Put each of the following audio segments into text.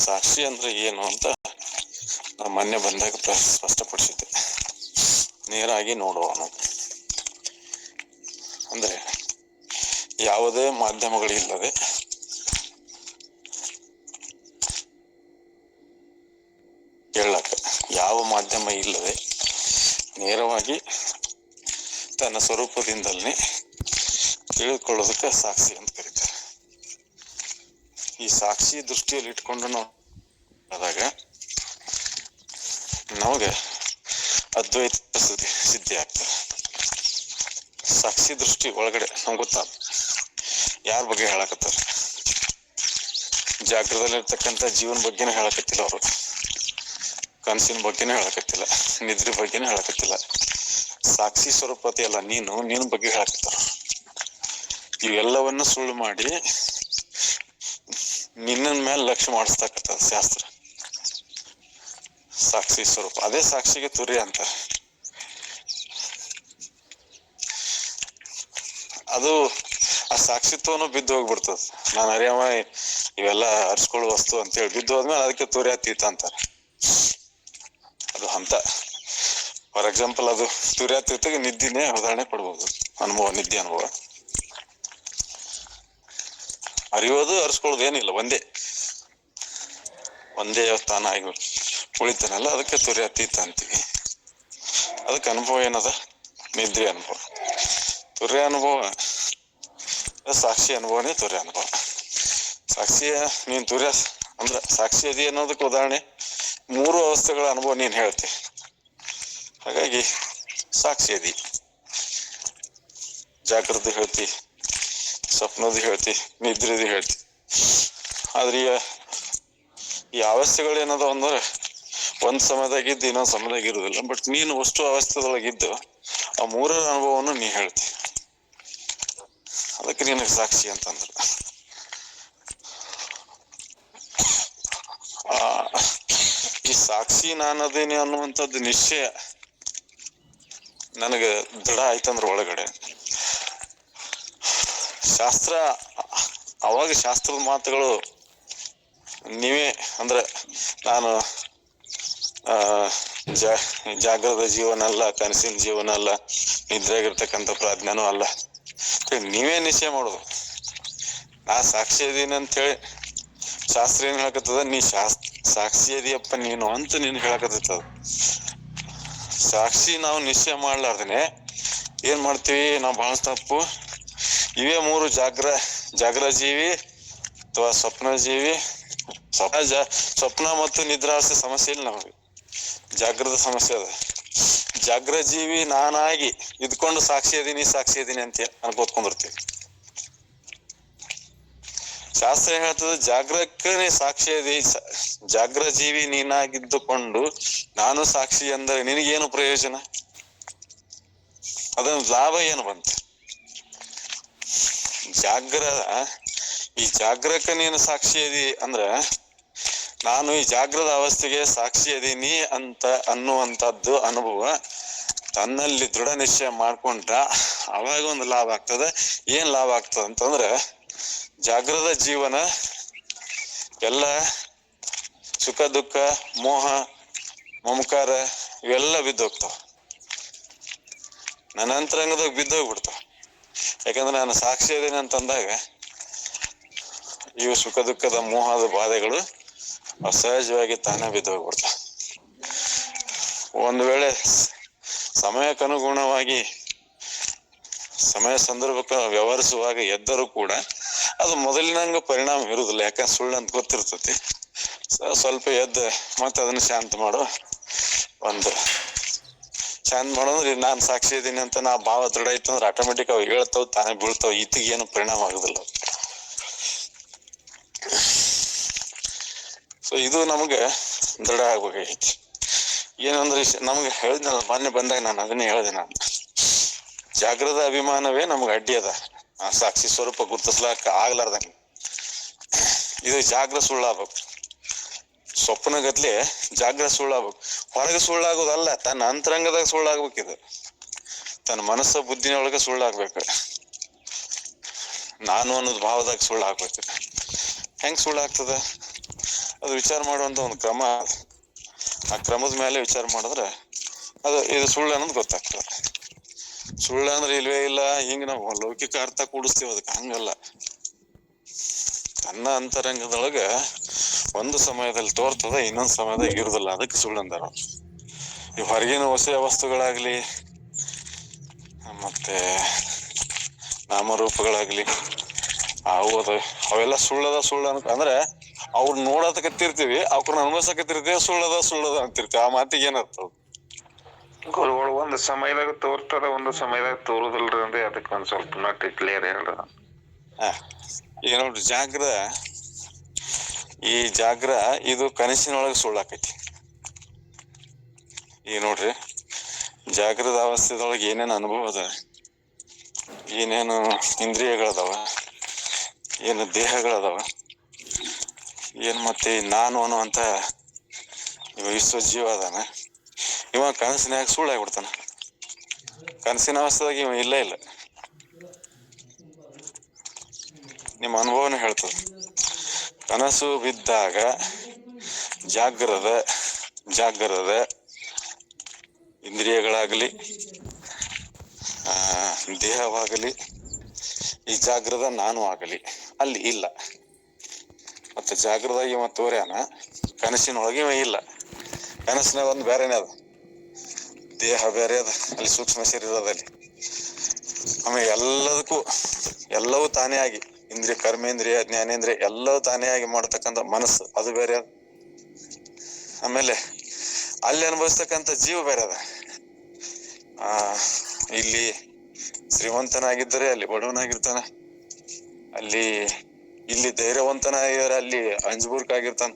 ಸಾಕ್ಷಿ ಅಂದ್ರೆ ಏನು ಅಂತ ನಾ ಮೊನ್ನೆ ಬಂದಾಗ ಸ್ಪಷ್ಟಪಡಿಸಿದ್ದೆ ನೇರಾಗಿ ನೋಡುವನು ಅಂದ್ರೆ ಯಾವುದೇ ಮಾಧ್ಯಮಗಳಿಲ್ಲದೆ ಹೇಳಕ್ಕೆ ಯಾವ ಮಾಧ್ಯಮ ಇಲ್ಲದೆ ನೇರವಾಗಿ ತನ್ನ ಸ್ವರೂಪದಿಂದಲೇ ತಿಳಿದುಕೊಳ್ಳೋದಕ್ಕೆ ಸಾಕ್ಷಿ ಅಂತ ಕರೀತಾರೆ. ಈ ಸಾಕ್ಷಿ ದೃಷ್ಟಿಯಲ್ಲಿ ಇಟ್ಕೊಂಡು ನಾವು ಆದಾಗ ನಮಗೆ ಅದ್ವೈತ ಸಿದ್ಧಿ ಆಗ್ತದೆ. ಸಾಕ್ಷಿ ದೃಷ್ಟಿ ಒಳಗಡೆ ನಮ್ಗೆ ಗೊತ್ತಾಗ ಯಾರ ಬಗ್ಗೆ ಹೇಳಕತ್ತಾರ? ಜಾಗೃತದಲ್ಲಿರ್ತಕ್ಕಂಥ ಜೀವನ ಬಗ್ಗೆನೂ ಹೇಳಕತ್ತಿಲ್ಲ ಅವರು. ಕನಸಿನ ಬಗ್ಗೆನೂ ಹೇಳಕತ್ತಿಲ್ಲ. ನಿದ್ರೆ ಬಗ್ಗೆನೂ ಹೇಳಕತ್ತಿಲ್ಲ. ಸಾಕ್ಷಿ ಸ್ವರೂಪತೆ ಅಲ್ಲ, ನೀನು, ನಿನ್ನ ಬಗ್ಗೆ ಹೇಳಕತ್ತಾರ. ಇವೆಲ್ಲವನ್ನು ಸುಳ್ಳು ಮಾಡಿ ನಿನ್ನ ಮೇಲೆ ಲಕ್ಷ್ಯ ಮಾಡಿಸ್ತಕ್ಕಂಥ ಶಾಸ್ತ್ರ. ಸಾಕ್ಷಿ ಸ್ವರೂಪ. ಅದೇ ಸಾಕ್ಷಿಗೆ ತುರಿ ಅಂತ. ಅದು ಆ ಸಾಕ್ಷಿತ್ವನು ಬಿದ್ದು ಹೋಗ್ಬಿಡ್ತದ. ನಾನು ಅರಿಯಮ್ಮ, ಇವೆಲ್ಲ ಅರ್ಸ್ಕೊಳ್ಳೋ ವಸ್ತು ಅಂತೇಳಿ ಬಿದ್ದು ಹೋದ್ಮೇಲೆ ಅದಕ್ಕೆ ತುರಿ ಆತೀತ ಅಂತಾರೆ. ಅದು ಹಂತ. ಫಾರ್ ಎಕ್ಸಾಂಪಲ್ ಅದು ತುರಿ ಅತೀತಗೆ ನಿದ್ದಿನೇ ಉದಾಹರಣೆ ಕೊಡ್ಬೋದು. ಅನುಭವ, ನಿದ್ದೆ ಅನುಭವ. ಅರಿಯೋದು ಅರ್ಸ್ಕೊಳ್ಳೋದು ಏನಿಲ್ಲ, ಒಂದೇ. ಒಂದೇ ಸ್ಥಾನ ಆಗಿ ಉಳಿತಾನಲ್ಲ ಅದಕ್ಕೆ ತುರಿ ಅತೀತ ಅಂತೀವಿ. ಅದಕ್ಕೆ ಅನುಭವ ಏನದ? ನಿದ್ರೆ ಅನುಭವ. ತುರ್ಯ ಅನುಭವ ಸಾಕ್ಷಿ ಅನುಭವನೇ ತುರಿ ಅನುಭವ. ಸಾಕ್ಷಿಯ ನೀನ್ ತುರಿಯ ಅಂದ್ರ ಸಾಕ್ಷಿ ಅದಿ ಅನ್ನೋದಕ್ಕೆ ಉದಾಹರಣೆ, ಮೂರು ಅವಸ್ಥೆಗಳ ಅನುಭವ ನೀನ್ ಹೇಳ್ತಿ. ಹಾಗಾಗಿ, ಸಾಕ್ಷಿ ಅದಿ. ಜಾಗೃತಿ ಹೇಳ್ತಿ. ಸ್ವಪ್ನದ ಹೇಳ್ತಿ, ನಿದ್ರೆದು ಹೇಳ್ತಿ. ಆದ್ರೆ ಈ ಅವಸ್ಥೆಗಳು ಏನದ ಅಂದ್ರೆ ಒಂದ್ ಸಮಯದಾಗಿದ್ದು ಇನ್ನೊಂದ್ ಸಮಯದಾಗ ಇರುದಿಲ್ಲ. ಬಟ್ ನೀನು ಅಷ್ಟು ಅವಸ್ಥೆದೊಳಗಿದ್ದು ಆ ಮೂರರ ಅನುಭವವನ್ನು ನೀ ಹೇಳ್ತಿ. ಅದಕ್ಕೆ ನಿನಗೆ ಸಾಕ್ಷಿ ಅಂತಂದ್ರು. ಆ, ಈ ಸಾಕ್ಷಿ ನಾನದೇನೆ ಅನ್ನುವಂಥದ್ದು ನಿಶ್ಚಯ. ನನಗೆ ದೃಢ ಆಯ್ತಂದ್ರ ಒಳಗಡೆ. ಶಾಸ್ತ್ರ, ಅವಾಗ ಶಾಸ್ತ್ರದ ಮಾತುಗಳು ನೀವೇ ಅಂದ್ರೆ ನಾನು, ಆ, ಜಾ ಜಾಗ್ರದ ಜೀವನ ಅಲ್ಲ ಕನಸಿನ ಜೀವನ ಅಲ್ಲ ನಿದ್ರೆಗಿರ್ತಕ್ಕಂಥ ಪ್ರಾಜ್ಞಾನೂ ಅಲ್ಲ. ನೀವೇ ನಿಶ್ಚಯ ಮಾಡೋದು. ನಾ ಸಾಕ್ಷಿ ಅದೀನಿ ಅಂತೇಳಿ ಶಾಸ್ತ್ರ ಏನ್ ಹೇಳಕತ್ತದ? ನೀ ಶಾಸ್ ಸಾಕ್ಷಿ ಅದಿಯಪ್ಪ ನೀನು ಅಂತ ನೀನ್ ಹೇಳಕತ್ತದ ಸಾಕ್ಷಿ ನಾವು ನಿಶ್ಚಯ ಮಾಡ್ಲಾರ್ದೇನೆ ಏನ್ ಮಾಡ್ತೀವಿ? ನಾವು ಬಹಳ ತಪ್ಪು. ಇವೇ ಮೂರು ಜಾಗ್ರ ಜಾಗ್ರ ಜೀವಿ ಅಥವಾ ಸ್ವಪ್ನ ಜೀವಿ. ಸ್ವಪ್ನ ಜ ಸ್ವಪ್ನ ಮತ್ತು ನಿದ್ರಾವಸ್ಥೆ ಸಮಸ್ಯೆ ಇಲ್ಲ ನಮಗೆ. ಜಾಗ್ರದ ಸಮಸ್ಯೆ ಅದ. ಜಾಗ್ರ ಜೀವಿ ನಾನಾಗಿ ಇದ್ಕೊಂಡು ಸಾಕ್ಷಿ ಅದೀನಿ ಸಾಕ್ಷಿ ಅದೀನಿ ಅಂತ ಅನ್ಕೋತ್ಕೊಂಡಿರ್ತೀವಿ ಶಾಸ್ತ್ರ ಹೇಳ್ತದ ಜಾಗ್ರಕ್ಕನೇ ಸಾಕ್ಷಿ ಅದಿ, ಸ- ಜಾಗ್ರ ಜೀವಿ ನೀನಾಗಿದ್ದುಕೊಂಡು ನಾನು ಸಾಕ್ಷಿ ಅಂದ್ರೆ ನಿನಗೇನು ಪ್ರಯೋಜನ? ಅದನ್ನ ಲಾಭ ಏನು ಬಂತು? ಜಾಗ್ರ ಈ ಜಾಗ್ರಕ ನೀನು ಸಾಕ್ಷಿ ಅದಿ ಅಂದ್ರ, ನಾನು ಈ ಜಾಗ್ರದ ಅವಸ್ಥೆಗೆ ಸಾಕ್ಷಿ ಅದೀನಿ ಅಂತ ಅನ್ನುವಂಥದ್ದು ಅನುಭವ ತನ್ನಲ್ಲಿ ದೃಢ ನಿಶ್ಚಯ ಮಾಡ್ಕೊಂಡ್ರ ಅವಾಗ ಒಂದು ಲಾಭ ಆಗ್ತದೆ. ಏನ್ ಲಾಭ ಆಗ್ತದೆ ಅಂತಂದ್ರ, ಜಾಗ್ರದ ಜೀವನ ಎಲ್ಲ ಸುಖ, ದುಃಖ, ಮೋಹ, ಮಮಕಾರ ಇವೆಲ್ಲ ಬಿದ್ದೋಗ್ತಾವ. ನನ್ನ ಅಂತರಂಗದಾಗ ಬಿದ್ದೋಗ್ಬಿಡ್ತಾವ. ಯಾಕಂದ್ರೆ ನಾನು ಸಾಕ್ಷಿ ಇದ್ದೀನಿ ಅಂತಂದಾಗ ಇವು ಸುಖ ದುಃಖದ ಮೋಹದ ಬಾಧೆಗಳು ಅಸಹಜವಾಗಿ ತಾನೇ ಬಿದ್ದು ಹೋಗ್ಬಿಡ್ತವೆ ಒಂದು ವೇಳೆ ಸಮಯಕ್ಕನುಗುಣವಾಗಿ ಸಮಯ ಸಂದರ್ಭಕ್ಕೆ ವ್ಯವಹರಿಸುವಾಗ ಎದ್ದರೂ ಕೂಡ ಅದು ಮೊದಲಿನಂಗ ಪರಿಣಾಮ ಇರುವುದಿಲ್ಲ ಯಾಕಂದ್ರೆ ಸುಳ್ಳು ಅಂತ ಗೊತ್ತಿರ್ತತಿ. ಸ್ವಲ್ಪ ಎದ್ದು ಮತ್ತೆ ಅದನ್ನ ಶಾಂತ ಮಾಡೋ. ಒಂದು ಶಾಂತ ಮಾಡೋದ್ರೆ, ನಾನ್ ಸಾಕ್ಷಿ ಇದೀನಿ ಅಂತ ನಾ ಭಾವ ದೃಢ ಇತ್ತು ಅಂದ್ರೆ ಆಟೋಮೆಟಿಕ್ ಅವ್ ಹೇಳ್ತಾವ್, ತಾನೇ ಬೀಳ್ತಾವ್. ಈತಿಗೆ ಏನು ಪರಿಣಾಮ ಆಗುದಿಲ್ಲ. ಸೊ ಇದು ನಮಗೆ ದೃಢ ಆಗ್ಬೇಕಾಗೈತಿ ಏನಂದ್ರೆ, ನಮ್ಗೆ ಹೇಳಿದ್ನಲ್ಲ, ಮೊನ್ನೆ ಬಂದಾಗ ನಾನು ಅದನ್ನೇ ಹೇಳಿದೆ ನಾನು. ಜಾಗ್ರದ ಅಭಿಮಾನವೇ ನಮ್ಗೆ ಅಡ್ಡಿ ಅದ. ಸಾಕ್ಷಿ ಸ್ವರೂಪ ಗುರುತಿಸ್ಲಾಕ ಆಗ್ಲಾರ್ದಂಗೆ. ಇದು ಜಾಗ್ರ ಸುಳ್ಳಾಗ್ಬೇಕು ಸ್ವಪ್ನಗತ್ಲೆ ಜಾಗ್ರ ಸುಳ್ಳಾಗ್ಬೇಕು ಹೊರಗೆ ಸುಳ್ಳಾಗೋದಲ್ಲ, ತನ್ನ ಅಂತರಂಗದಾಗ ಸುಳ್ಳಾಗ್ಬೇಕಿದು. ತನ್ನ ಮನಸ್ಸ ಬುದ್ಧಿನೊಳಗೆ ಸುಳ್ಳಾಗ್ಬೇಕು. ನಾನು ಅನ್ನೋದು ಭಾವದಾಗ ಸುಳ್ಳಾಗ್ಬೇಕು. ಹೆಂಗ್ ಸುಳ್ಳಾಗ್ತದ? ಅದು ವಿಚಾರ ಮಾಡುವಂತ ಒಂದು ಕ್ರಮ. ಆ ಕ್ರಮದ ಮೇಲೆ ವಿಚಾರ ಮಾಡಿದ್ರೆ ಅದು ಇದು ಸುಳ್ಳು ಅನ್ನೋದು ಗೊತ್ತಾಗ್ತದೆ. ಸುಳ್ಳು ಅಂದ್ರೆ ಇಲ್ವೇ ಇಲ್ಲ, ಹಿಂಗ ನಾವು ಲೌಕಿಕ ಅರ್ಥ ಕೂಡಿಸ್ತೀವಿ, ಅದಕ್ಕೆ ಹಂಗಲ್ಲ. ತನ್ನ ಅಂತರಂಗದೊಳಗ ಒಂದು ಸಮಯದಲ್ಲಿ ತೋರ್ತದ ಇನ್ನೊಂದು ಸಮಯದಾಗ ಇರುದಿಲ್ಲ. ಅದಕ್ಕೆ ಸುಳ್ಳು ಅಂದಾರ ಈ ಹೊರಗಿನ ಹೊಸ ವಸ್ತುಗಳಾಗ್ಲಿ ಮತ್ತೆ ನಾಮರೂಪಗಳಾಗ್ಲಿ ಅವು ಅದ ಅವೆಲ್ಲ ಸುಳ್ಳದ ಸುಳ್ಳು ಅಂದ್ರೆ ಅವ್ರು ನೋಡತಕತ್ತಿರ್ತೀವಿ ಅವ್ರನ್ನ ಅನುಭವಿಸಕತ್ತಿರ್ತೀವಿ ಸುಳ್ಳದ ಸುಳ್ಳದ ಅಂತಿರ್ತೀವಿ. ಆ ಮಾತಿಗೆ ಏನರ್ಥ ಗುರುಗಳು ಒಂದು ಸಮಯದಾಗ ತೋರ್ತದ ಒಂದು ಸಮಯದಾಗ ತೋರುದಿಲ್ರಿ ಅಂದ್ರೆ ಅದಕ್ಕೆ ಒಂದ್ ಸ್ವಲ್ಪ ನಾಟ್ ಕ್ಲಿಯರ್ ಹೇಳ್ರಿ ಏನೋ ಜಾಗ್ರ ಈ ಜಾಗ್ರ ಇದು ಕನಸಿನೊಳಗೆ ಸುಳ್ಳಾಕೈತಿ. ಈಗ ನೋಡ್ರಿ ಜಾಗೃತ ಅವಸ್ಥೆದೊಳಗೆ ಏನೇನು ಅನುಭವ ಅದ? ಏನೇನು ಇಂದ್ರಿಯಗಳದಾವ? ಏನು ದೇಹಗಳದಾವ? ಏನ್ ಮತ್ತೆ ನಾನು ಅನ್ನುವಂತ ಇವ ವಿಶ್ವ ಜೀವ ಅದಾನ? ಇವ ಕನಸಿನ್ಯಾಗ ಸುಳ್ಳಾಗ್ಬಿಡ್ತಾನ? ಕನಸಿನ ಅವಸ್ಥೆದಾಗ ಇವ ಇಲ್ಲ ಇಲ್ಲ. ನಿಮ್ಮ ಅನುಭವನ ಹೇಳ್ತದೆ. ಕನಸು ಬಿದ್ದಾಗ ಜಾಗ್ರದ ಜಾಗ್ರದ ಇಂದ್ರಿಯಗಳಾಗಲಿ ದೇಹವಾಗಲಿ, ಈ ಜಾಗ್ರದ ನಾನು ಆಗಲಿ, ಅಲ್ಲಿ ಇಲ್ಲ. ಮತ್ತೆ ಜಾಗ್ರದ ಇವ ತೋರ್ಯಾನ, ಕನಸಿನೊಳಗೆ ಇವ ಇಲ್ಲ. ಕನಸಿನ ಒಂದು ಬೇರೆನೇ ಅದ. ದೇಹ ಬೇರೆ ಅದ, ಅಲ್ಲಿ ಸೂಕ್ಷ್ಮ ಶರೀರದಲ್ಲಿ ಆಮೇಲೆ ಎಲ್ಲದಕ್ಕೂ, ಎಲ್ಲವೂ ತಾನೇ ಆಗಿ. ಇಂದ್ರಿಯ ಕರ್ಮೇಂದ್ರಿಯ ಜ್ಞಾನೇಂದ್ರಿಯ ಎಲ್ಲ ತಾನೇ ಆಗಿ ಮಾಡ್ತಕ್ಕಂಥ ಮನಸ್ಸು. ಅದು ಬೇರೆ. ಆಮೇಲೆ ಅಲ್ಲಿ ಅನುಭವಿಸ್ತಕ್ಕಂಥ ಜೀವ ಬೇರೆ ಅದ. ಆ, ಇಲ್ಲಿ ಶ್ರೀಮಂತನಾಗಿದ್ದರೆ ಅಲ್ಲಿ ಬಡವನಾಗಿರ್ತಾನ. ಅಲ್ಲಿ ಇಲ್ಲಿ ಧೈರ್ಯವಂತನಾಗಿದ್ದಾರೆ ಅಲ್ಲಿ ಅಂಜಬೂರ್ಕಾಗಿರ್ತಾನ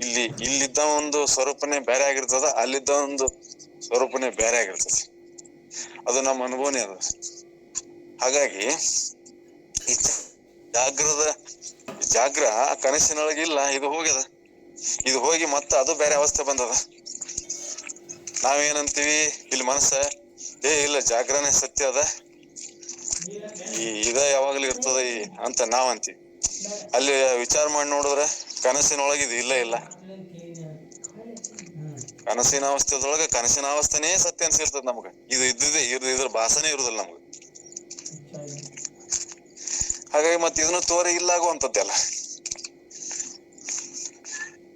ಇಲ್ಲಿ ಇಲ್ಲಿದ್ದ ಒಂದು ಸ್ವರೂಪನೇ ಬೇರೆ ಆಗಿರ್ತದ, ಅಲ್ಲಿದ್ದ ಒಂದು ಸ್ವರೂಪನೇ ಬೇರೆ ಆಗಿರ್ತದೆ. ಅದು ನಮ್ಮ ಅನುಭವನೇ ಅದ. ಹಾಗಾಗಿ ಜಾಗ್ರದ ಜಾಗ್ರ ಕನಸಿನೊಳಗೆ ಇಲ್ಲ ಇದು ಹೋಗ್ಯದ. ಇದು ಹೋಗಿ ಮತ್ತೆ ಅದು ಬೇರೆ ಅವಸ್ಥೆ ಬಂದದ. ನಾವೇನಂತೀವಿ? ಇಲ್ಲಿ ಮನಸ್ಸ? ಏ, ಇಲ್ಲ, ಜಾಗ್ರನೇ ಸತ್ಯ ಅದ. ಈ ಇದ ಯಾವಾಗ್ಲೂ ಇರ್ತದ ಈ ಅಂತ ನಾವಂತೀವಿ. ಅಲ್ಲಿ ವಿಚಾರ ಮಾಡಿ ನೋಡಿದ್ರೆ ಕನಸಿನೊಳಗೆ ಇದು ಇಲ್ಲ ಇಲ್ಲ. ಕನಸಿನ ಅವಸ್ಥೆದೊಳಗೆ ಕನಸಿನ ಅವಸ್ಥೆನೇ ಸತ್ಯ ಅನ್ಸಿರ್ತದ ನಮ್ಗ. ಇದು ಇದ್ದಿದೆ ಇದ್ರ ಇದ್ರ ಭಾಸನೇ ಇರುದಿಲ್ಲ ನಮ್ಗ. ಹಾಗಾಗಿ ಮತ್ತೆ ಇದನ್ನು ತೋರಿ ಇಲ್ಲ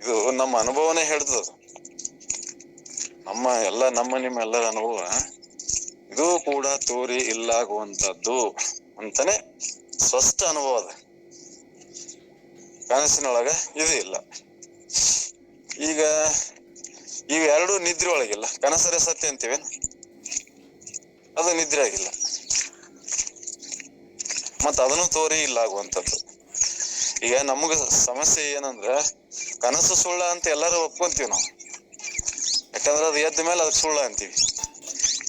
ಇದು ನಮ್ಮ ಅನುಭವನೇ ಹೇಳ್ತದ ನಮ್ಮ ಎಲ್ಲ, ನಮ್ಮ ನಿಮ್ಮ ಎಲ್ಲರ ಅನುಭವ ಇದು ಕೂಡ ತೋರಿ ಇಲ್ಲಾಗುವಂತದ್ದು ಅಂತಾನೆ ಸ್ಪಷ್ಟ ಅನುಭವ ಅದ. ಕನಸಿನೊಳಗ ಇದು ಇಲ್ಲ. ಈಗ, ಇವೆರಡು ನಿದ್ರೆ ಒಳಗಿಲ್ಲ ಕನಸರೇ ಸತ್ಯ ಅಂತೀವೇನು? ಅದು ನಿದ್ರೆ ಆಗಿಲ್ಲ. ಮತ್ತ ಅದನ್ನು ತೋರಿ ಇಲ್ಲ ಆಗುವಂಥದ್ದು. ಈಗ ನಮಗ ಸಮಸ್ಯೆ ಏನಂದ್ರ, ಕನಸು ಸುಳ್ಳ ಅಂತ ಎಲ್ಲರೂ ಒಪ್ಕೊಂತೀವಿ ನಾವು. ಯಾಕಂದ್ರೆ ಅದು ಎದ್ದ ಮೇಲೆ ಅದಕ್ಕೆ ಸುಳ್ಳ ಅಂತೀವಿ.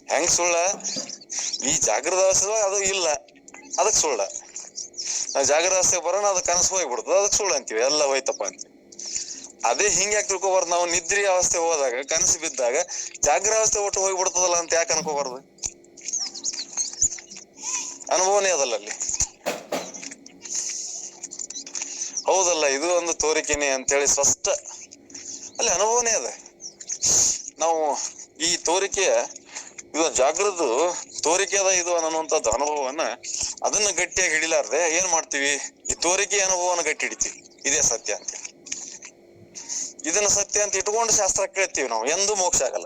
ಹೆಂಗ್ ಸುಳ್ಳ? ಈ ಜಾಗೃತ ಅವಸ್ಥೆ ಅದು ಇಲ್ಲ ಅದಕ್ಕೆ ಸುಳ್ಳ. ನಾವು ಜಾಗೃತ ಅವಸ್ಥೆಗೆ ಬರೋಣ, ಅದು ಕನಸು ಹೋಗ್ಬಿಡ್ತದೆ ಅದಕ್ಕೆ ಸುಳ್ಳು ಅಂತೀವಿ, ಎಲ್ಲ ಹೋಯ್ತಪ್ಪ ಅಂತ ಅದೇ ಹಿಂಗೆ ಯಾಕೆ ತಿಳ್ಕೊಬಾರ್ದು? ನಾವು ನಿದ್ರಿ ಅವಸ್ಥೆ ಹೋದಾಗ, ಕನಸು ಬಿದ್ದಾಗ ಜಾಗ್ರ ಅವಸ್ಥೆ ಒಟ್ಟು ಹೋಗ್ಬಿಡ್ತದಲ್ಲ ಅಂತ ಯಾಕೆ ಅನ್ಕೋಬಾರ್ದು? ಅನುಭವನೇ ಅದಲ್ಲ ಅಲ್ಲಿ. ಹೌದಲ್ಲ, ಇದು ಒಂದು ತೋರಿಕೆನೆ ಅಂತೇಳಿ ಸ್ಪಷ್ಟ. ಅಲ್ಲಿ ಅನುಭವನೇ ಅದ. ನಾವು ಈ ತೋರಿಕೆ, ಇದು ಜಾಗೃತ ತೋರಿಕೆ ಅದ ಇದು ಅನ್ನುವಂಥದ್ದು ಅನುಭವವನ್ನ ಅದನ್ನ ಗಟ್ಟಿಯಾಗಿ ಹಿಡಿಲಾರ್ದೆ ಏನ್ ಮಾಡ್ತೀವಿ? ಈ ತೋರಿಕೆ ಅನುಭವನ ಗಟ್ಟಿ ಹಿಡಿತೀವಿ. ಇದೇ ಸತ್ಯ ಅಂತ ಇದನ್ನ ಸತ್ಯ ಅಂತ ಇಟ್ಕೊಂಡು ಶಾಸ್ತ್ರ ಕೇಳ್ತೀವಿ ನಾವು. ಎಂದೂ ಮೋಕ್ಷ ಆಗಲ್ಲ.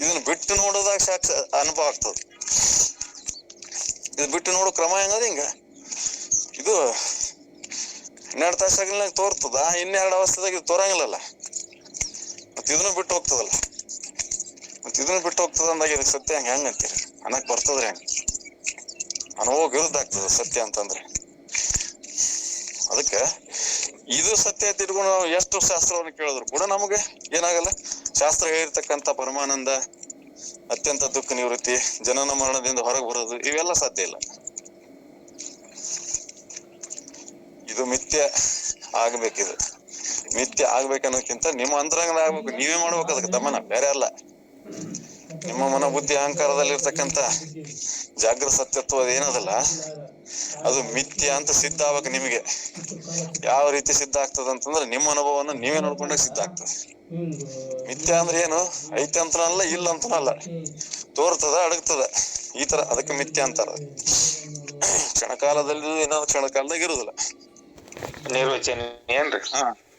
ಇದನ್ನ ಬಿಟ್ಟು ನೋಡೋದಾಗ ಸಾಕ್ಷ ಅನುಭವ ಆಗ್ತದೆ. ಇದು ಬಿಟ್ಟು ನೋಡೋ ಕ್ರಮ ಹೆಂಗದ ಹಿಂಗ? ಇದು ಹನ್ನೆರಡು ತಾಸಾಗಿಲ್ಲ ತೋರ್ತದ. ಇನ್ನೆರಡು ಅವಸ್ಥೆದಾಗ ಇದು ತೋರಂಗಿಲ್ಲಲ್ಲ. ಮತ್ ಇದನ್ನು ಬಿಟ್ಟು ಹೋಗ್ತದಲ್ಲ. ಮತ್ತೆ ಇದನ್ನು ಬಿಟ್ಟು ಹೋಗ್ತದ ಅಂದಾಗ ಇದಕ್ಕೆ ಸತ್ಯ ಹಂಗೆ ಹೆಂಗೆ ಅಂತೀರಿ? ಅನ್ನಕ್ಕೆ ಬರ್ತದ್ರಿ ಹಂಗ. ಅನುಭವ ವಿರುದ್ಧ ಆಗ್ತದ ಸತ್ಯ ಅಂತಂದ್ರೆ. ಅದಕ್ಕೆ ಇದು ಸತ್ಯ ಅಂತ ಇಟ್ಕೊಂಡು ನಾವು ಎಷ್ಟು ಶಾಸ್ತ್ರವನ್ನು ಕೇಳಿದ್ರು ಕೂಡ ನಮಗೆ ಏನಾಗಲ್ಲ. ಶಾಸ್ತ್ರ ಹೇಳಿರ್ತಕ್ಕಂಥ ಪರಮಾನಂದ, ಅತ್ಯಂತ ದುಃಖ ನಿವೃತ್ತಿ, ಜನನ ಮರಣದಿಂದ ಹೊರಗೆ ಬರೋದು, ಇವೆಲ್ಲ ಸಾಧ್ಯ ಇಲ್ಲ. ಇದು ಮಿಥ್ಯ ಆಗ್ಬೇಕಿದು. ಮಿಥ್ಯ ಆಗ್ಬೇಕನ್ನೋಕ್ಕಿಂತ ನಿಮ್ಮ ಅಂತರಂಗದ ಆಗ್ಬೇಕು. ನೀವೇ ಮಾಡ್ಬೇಕು ಅದಕ್ಕೆ ದಮನ ಬೇರೆ ಅಲ್ಲ. ನಿಮ್ಮ ಮನ ಬುದ್ಧಿ ಅಹಂಕಾರದಲ್ಲಿ ಇರ್ತಕ್ಕಂತ ಜಾಗೃತ ಸತ್ಯತ್ವ ಅದೇನದಲ್ಲ ಅದು ಮಿಥ್ಯ ಅಂತ ಸಿದ್ಧ ಆಗ್ಬೇಕು ನಿಮಗೆ. ಯಾವ ರೀತಿ ಸಿದ್ಧ ಆಗ್ತದೆ ಅಂತಂದ್ರೆ ನಿಮ್ಮ ಅನುಭವವನ್ನು ನೀವೇ ನೋಡ್ಕೊಂಡಾಗ ಸಿದ್ಧ ಆಗ್ತದೆ. ಮಿಥ್ಯ ಅಂದ್ರೆ ಏನು? ಐತೆ ಅಂತನಲ್ಲ ಇಲ್ಲ ಅಂತನಲ್ಲ ತೋರ್ತದ, ಅಡಗ್ತದ. ಈ ತರ ಅದಕ್ಕೆ ಮಿಥ್ಯ ಅಂತಾರ. ಕ್ಷಣಕಾಲದಲ್ಲಿ ಇನ್ನೊಂದು ಕ್ಷಣಕಾಲದಾಗ ಇರುದಿಲ್ಲ ನಿರ್ವಚನ ಏನ್ರಿ?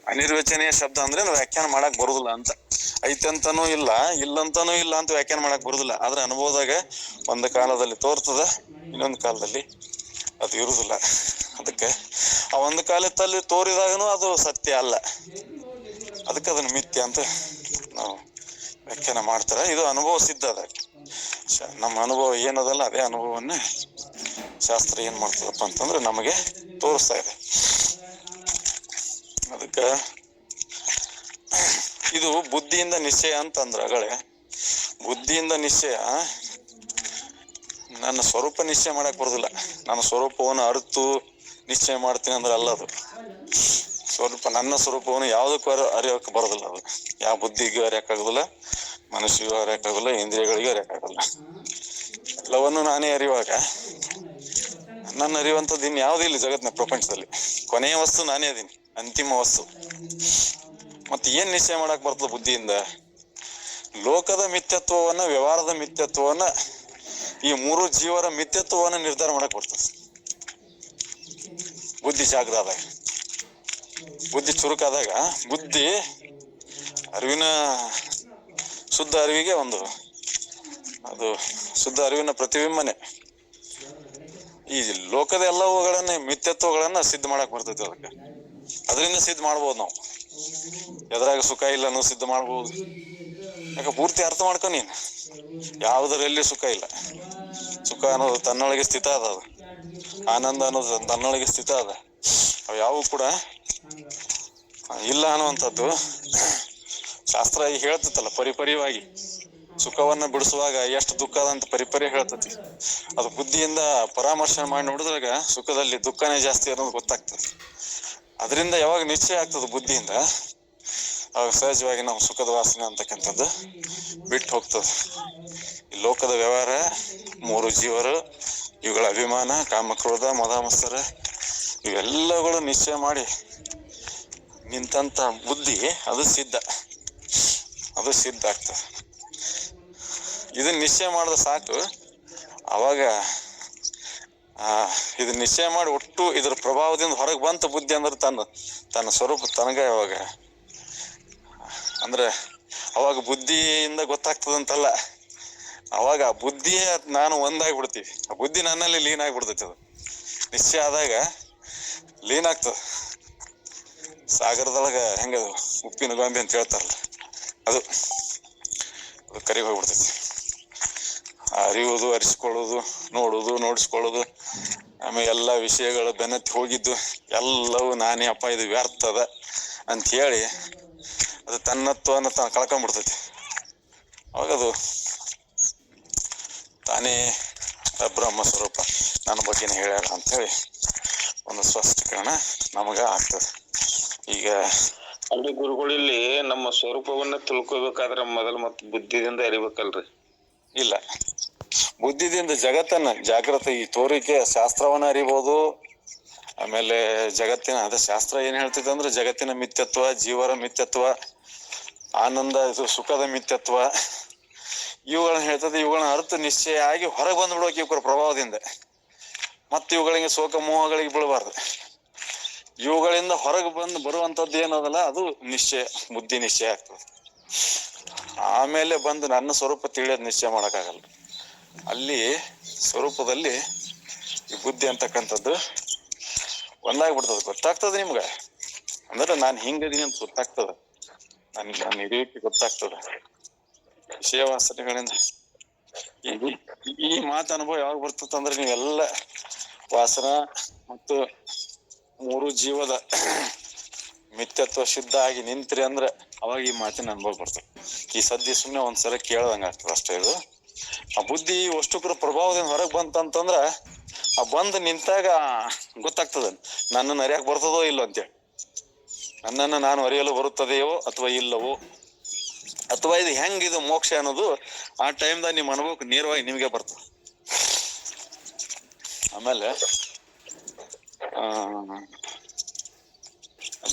ಅನಿರ್ವಚನೀಯ ಶಬ್ದ ಅಂದ್ರೆ ವ್ಯಾಖ್ಯಾನ ಮಾಡಕ್ ಬರುದಿಲ್ಲ ಅಂತ. ಐತೆ ಅಂತಾನೂ ಇಲ್ಲ, ಇಲ್ಲಂತನೂ ಇಲ್ಲ ಅಂತ ವ್ಯಾಖ್ಯಾನ ಮಾಡಕ್ ಬರುದಿಲ್ಲ. ಆದ್ರೆ ಅನುಭವದಾಗ ಒಂದ್ ಕಾಲದಲ್ಲಿ ತೋರ್ತದ, ಇನ್ನೊಂದು ಕಾಲದಲ್ಲಿ ಅದು ಇರುದಿಲ್ಲ. ಅದಕ್ಕೆ ಆ ಒಂದು ಕಾಲದಲ್ಲಿ ತೋರಿದಾಗನು ಅದು ಸತ್ಯ ಅಲ್ಲ. ಅದಕ್ಕೆ ಅದನ್ನ ಮಿಥ್ಯ ಅಂತ ನಾವು ವ್ಯಾಖ್ಯಾನ ಮಾಡ್ತಾರ. ಇದು ಅನುಭವ ಸಿದ್ಧ ಅದ. ಶ- ನಮ್ಮ ಅನುಭವ ಏನದಲ್ಲ, ಅದೇ ಅನುಭವವನ್ನ ಶಾಸ್ತ್ರ ಏನ್ ಮಾಡ್ತದಪ್ಪ ಅಂತಂದ್ರೆ ನಮಗೆ ತೋರಿಸ್ತಾ ಇದೆ. ಅದಕ್ಕ, ಇದು ಬುದ್ಧಿಯಿಂದ ನಿಶ್ಚಯ ಅಂತಂದ್ರೆ ಅಗಳೇ ಬುದ್ಧಿಯಿಂದ ನಿಶ್ಚಯ ನನ್ನ ಸ್ವರೂಪ ನಿಶ್ಚಯ ಮಾಡಕ್ ಬರುದಿಲ್ಲ. ನನ್ನ ಸ್ವರೂಪವನ್ನು ಅರಿತು ನಿಶ್ಚಯ ಮಾಡ್ತೀನಿ ಅಂದ್ರೆ ಅಲ್ಲ ಅದು. ಸ್ವರೂಪ, ನನ್ನ ಸ್ವರೂಪವನ್ನು ಯಾವುದಕ್ಕೂ ಅರಿಯೋಕೆ ಬರೋದಿಲ್ಲ ಅದು. ಯಾವ ಬುದ್ಧಿಗೂ ಅರಿಯಕ್ಕಾಗೋದಿಲ್ಲ ಮನಸ್ಸಿಗೂ ಅರಿಯಕ್ಕಾಗಲ್ಲ ಇಂದ್ರಿಯಗಳಿಗೂ ಅರಿಯಕ್ಕಾಗಲ್ಲ ಎಲ್ಲವನ್ನು ನಾನೇ ಅರಿವಾಗ. ನನ್ನ ಅರಿಯುವಂಥದ್ದು ಇನ್ ಯಾವುದೂ ಇಲ್ಲ ಜಗತ್ನ ಪ್ರಪಂಚದಲ್ಲಿ. ಕೊನೆಯ ವಸ್ತು ನಾನೇ ಅದೀನಿ, ಅಂತಿಮ ವಸ್ತು. ಮತ್ತೆ ಏನ್ ನಿಶ್ಚಯ ಮಾಡಕ್ ಬರ್ತದೆ ಬುದ್ಧಿಯಿಂದ? ಲೋಕದ ಮಿಥ್ಯತ್ವವನ್ನ, ವ್ಯವಹಾರದ ಮಿಥ್ಯತ್ವವನ್ನ, ಈ ಮೂರು ಜೀವರ ಮಿಥ್ಯತ್ವವನ್ನ ನಿರ್ಧಾರ ಮಾಡಕ್ ಬರ್ತದೆ. ಬುದ್ಧಿ ಜಾಗೃತ ಬುದ್ಧಿ ಚುರುಕಾದಾಗ, ಬುದ್ಧಿ ಅರಿವಿನ ಶುದ್ಧ ಅರಿವಿಗೆ ಒಂದು ಅದು ಶುದ್ಧ ಅರಿವಿನ ಪ್ರತಿಬಿಂಬನೆ. ಈ ಲೋಕದ ಎಲ್ಲವುಗಳನ್ನೇ ಮಿಥ್ಯತ್ವಗಳನ್ನ ಸಿದ್ಧ ಮಾಡಕ್ ಬರ್ತೈತಿ ಅದಕ್ಕೆ. ಅದರಿಂದ ಸಿದ್ಧ ಮಾಡ್ಬೋದು ನಾವು. ಎದ್ರಾಗ ಸುಖ ಇಲ್ಲ ಅನ್ನೋ ಸಿದ್ಧ ಮಾಡ್ಬೋದು. ಯಾಕೆ ಪೂರ್ತಿ ಅರ್ಥ ಮಾಡ್ಕೊ ನೀನು? ಯಾವುದರಲ್ಲಿ ಸುಖ ಇಲ್ಲ. ಸುಖ ಅನ್ನೋದು ತನ್ನೊಳಗೆ ಸ್ಥಿತ ಅದ ಅದು. ಆನಂದ ಅನ್ನೋದು ತನ್ನೊಳಗೆ ಸ್ಥಿತ ಅದ. ಅವು ಯಾವು ಕೂಡ ಇಲ್ಲ ಅನ್ನುವಂಥದ್ದು ಶಾಸ್ತ್ರ ಈಗ ಹೇಳ್ತೈತಲ್ಲ ಪರಿಪರಿವಾಗಿ ಸುಖವನ್ನ ಬಿಡಿಸುವಾಗ ಎಷ್ಟು ದುಃಖ ಅದ ಅಂತ ಪರಿಪರಿ ಹೇಳ್ತತಿ ಅದು ಬುದ್ಧಿಯಿಂದ ಪರಾಮರ್ಶೆ ಮಾಡಿ ನೋಡಿದ್ರಾಗ ಸುಖದಲ್ಲಿ ದುಃಖನೇ ಜಾಸ್ತಿ ಅನ್ನೋದು ಗೊತ್ತಾಗ್ತದೆ. ಅದರಿಂದ ಯಾವಾಗ ನಿಶ್ಚಯ ಆಗ್ತದೆ ಬುದ್ಧಿಯಿಂದ? ಅವಾಗ ಸಹಜವಾಗಿ ನಾವು ಸುಖದ ವಾಸನೆ ಅಂತಕ್ಕಂಥದ್ದು ಬಿಟ್ಟು ಹೋಗ್ತದೆ. ಈ ಲೋಕದ ವ್ಯವಹಾರ, ಮೂರು ಜೀವರು, ಇವುಗಳ ಅಭಿಮಾನ, ಕಾಮಕ್ರೋಧ, ಮದಾಮಸ್ತರ ಇವೆಲ್ಲಗಳು ನಿಶ್ಚಯ ಮಾಡಿ ನಿಂತಂತ ಬುದ್ಧಿ ಅದು ಸಿದ್ಧ. ಅದು ಸಿದ್ಧ ಆಗ್ತದೆ. ಇದನ್ನ ನಿಶ್ಚಯ ಮಾಡಿದ ಸಾಕು. ಅವಾಗ ಇದು ನಿಶ್ಚಯ ಮಾಡಿ ಒಟ್ಟು ಇದರ ಪ್ರಭಾವದಿಂದ ಹೊರಗೆ ಬಂತ ಬುದ್ಧಿ ಅಂದ್ರೆ ತನ್ನ ತನ್ನ ಸ್ವರೂಪ ತನಗ ಅವಾಗ. ಅಂದ್ರೆ, ಅವಾಗ ಬುದ್ಧಿಯಿಂದ ಗೊತ್ತಾಗ್ತದಂತಲ್ಲ. ಅವಾಗ ಆ ಬುದ್ಧಿಯೇ ನಾನು ಒಂದಾಗಿ ಬಿಡ್ತೀವಿ ಆ ಬುದ್ಧಿ ನನ್ನಲ್ಲಿ ಲೀನ್ ಆಗಿಬಿಡ್ತೈತಿ ಅದು. ನಿಶ್ಚಯ ಆದಾಗ ಲೀನ್ ಆಗ್ತದ. ಸಾಗರದೊಳಗ ಹೆಂಗದು ಉಪ್ಪಿನ ಗೊಂಬೆ ಅಂತ ಹೇಳ್ತಾರಲ್ಲ. ಅದು ಅದು ಕರಿ ಹೋಗ್ಬಿಡ್ತೈತಿ ಅರಿಯೋದು ಅರಿಸ್ಕೊಳ್ಳೋದು ನೋಡೋದು ನೋಡಿಸ್ಕೊಳ್ಳೋದು ಆಮೇಲೆ ಎಲ್ಲ ವಿಷಯಗಳು ಬೆನ್ನತ್ತಿ ಹೋಗಿದ್ದು ಎಲ್ಲವೂ ನಾನೇ ಅಪ್ಪ ಇದು ವ್ಯರ್ಥ ಅಂತ ಹೇಳಿ ಅದು ತನ್ನತ್ವನ ತಾನು ಕಳ್ಕೊಂಡ್ಬಿಡ್ತೈತಿ ಅವಾಗ ಅದು ತಾನೇ ಬ್ರಹ್ಮ ಸ್ವರೂಪ ನನ್ನ ಬಗ್ಗೆನೇ ಹೇಳ್ಯಾರ ಅಂತೇಳಿ ಒಂದು ಸ್ಪಷ್ಟೀಕರಣ ನಮಗ ಆಗ್ತದೆ. ಈಗ ಅಲ್ಲಿ ಗುರುಗಳಲ್ಲಿ ನಮ್ಮ ಸ್ವರೂಪವನ್ನ ತಿಳ್ಕೊಬೇಕಾದ್ರೆ ಮೊದಲು ಮತ್ ಬುದ್ಧಿದಿಂದ ಅರಿಬೇಕಲ್ರಿ. ಇಲ್ಲ. ಬುದ್ಧಿದಿಂದ ಜಗತ್ತನ್ನ ಜಾಗೃತ ಈ ತೋರಿಕೆ ಶಾಸ್ತ್ರವನ್ನ ಅರಿಬಹುದು ಆಮೇಲೆ ಜಗತ್ತಿನ, ಅದ ಶಾಸ್ತ್ರ ಏನ್ ಹೇಳ್ತೈತೆ ಅಂದ್ರೆ ಜಗತ್ತಿನ ಮಿತ್ಯತ್ವ, ಜೀವರ ಮಿತ್ಯತ್ವ, ಆನಂದ, ಇದು ಸುಖದ ಮಿತ್ಯತ್ವ. ಇವುಗಳನ್ನ ಹೇಳ್ತದೆ ಇವುಗಳನ್ನ ಅರ್ಥ ನಿಶ್ಚಯ ಆಗಿ ಹೊರಗೆ ಬಂದ್ಬಿಡೋಕೆ ಇವರ ಪ್ರಭಾವದಿಂದ. ಮತ್ತೆ ಇವುಗಳಿಗೆ ಶೋಕ ಮೋಹಗಳಿಗೆ ಬೀಳಬಾರ್ದು. ಇವುಗಳಿಂದ ಹೊರಗೆ ಬಂದು ಬರುವಂತದ್ದು ಏನದಲ್ಲ, ಅದು ನಿಶ್ಚಯ, ಬುದ್ಧಿ ನಿಶ್ಚಯ ಆಗ್ತದೆ. ಆಮೇಲೆ ಬಂದು ನನ್ನ ಸ್ವರೂಪ ತಿಳಿಯೋದು ನಿಶ್ಚಯ ಮಾಡೋಕ್ಕಾಗಲ್ಲ. ಅಲ್ಲಿ ಸ್ವರೂಪದಲ್ಲಿ ಈ ಬುದ್ಧಿ ಅಂತಕ್ಕಂಥದ್ದು ಒಂದಾಗ್ಬಿಡ್ತದೆ. ಗೊತ್ತಾಗ್ತದೆ ನಿಮ್ಗೆ. ಅಂದ್ರೆ ನಾನು ಹಿಂಗದೀನಿ ಅಂತ ಗೊತ್ತಾಗ್ತದ. ನನ್ ನನ್ನ ರೀತಿ ಗೊತ್ತಾಗ್ತದ. ವಿಷಯ ವಾಸನೆಗಳಿಂದ ಈ- ಈ ಮಾತು ಅನುಭವ ಯಾವಾಗ ಬರ್ತದೆ ಅಂದ್ರೆ ನೀವೆಲ್ಲ ವಾಸನ ಮತ್ತು ಮೂರು ಜೀವದ ಮಿಥ್ಯತ್ವ ಶುದ್ಧ ಆಗಿ ನಿಂತ್ರಿ ಅಂದ್ರೆ ಅವಾಗ ಈ ಮಾತಿನ ಅನುಭವ ಬರ್ತದೆ. ಈ ಸದ್ಯ ಸುಮ್ಮನೆ ಒಂದ್ಸಲ ಕೇಳ್ದಂಗೆ ಆಗ್ತದೆ ಅಷ್ಟೇ ಇದು. ಆ ಬುದ್ಧಿ ಅಷ್ಟುಕ್ರ ಪ್ರಭಾವದಿಂದ ಹೊರಗೆ ಬಂತಂತಂದ್ರ ಆ ಬಂದ್ ನಿಂತಾಗ ಗೊತ್ತಾಗ್ತದ ನನ್ನನ್ನು ಅರಿಯಕ್ ಬರ್ತದೋ ಇಲ್ಲೋ ಅಂತೇಳಿ. ನನ್ನನ್ನು ನಾನು ಅರಿಯಲು ಬರುತ್ತದೆಯೋ ಅಥವಾ ಇಲ್ಲವೋ? ಅಥವಾ ಇದು ಹೆಂಗ್ ಇದು ಮೋಕ್ಷ ಅನ್ನೋದು ಆ ಟೈಮ್ದಾಗ ನಿಮ್ಮ ಅನುಭವಕ್ಕೆ ನೇರವಾಗಿ ನಿಮಗೆ ಬರ್ತದೆ. ಆಮೇಲೆ ಆ,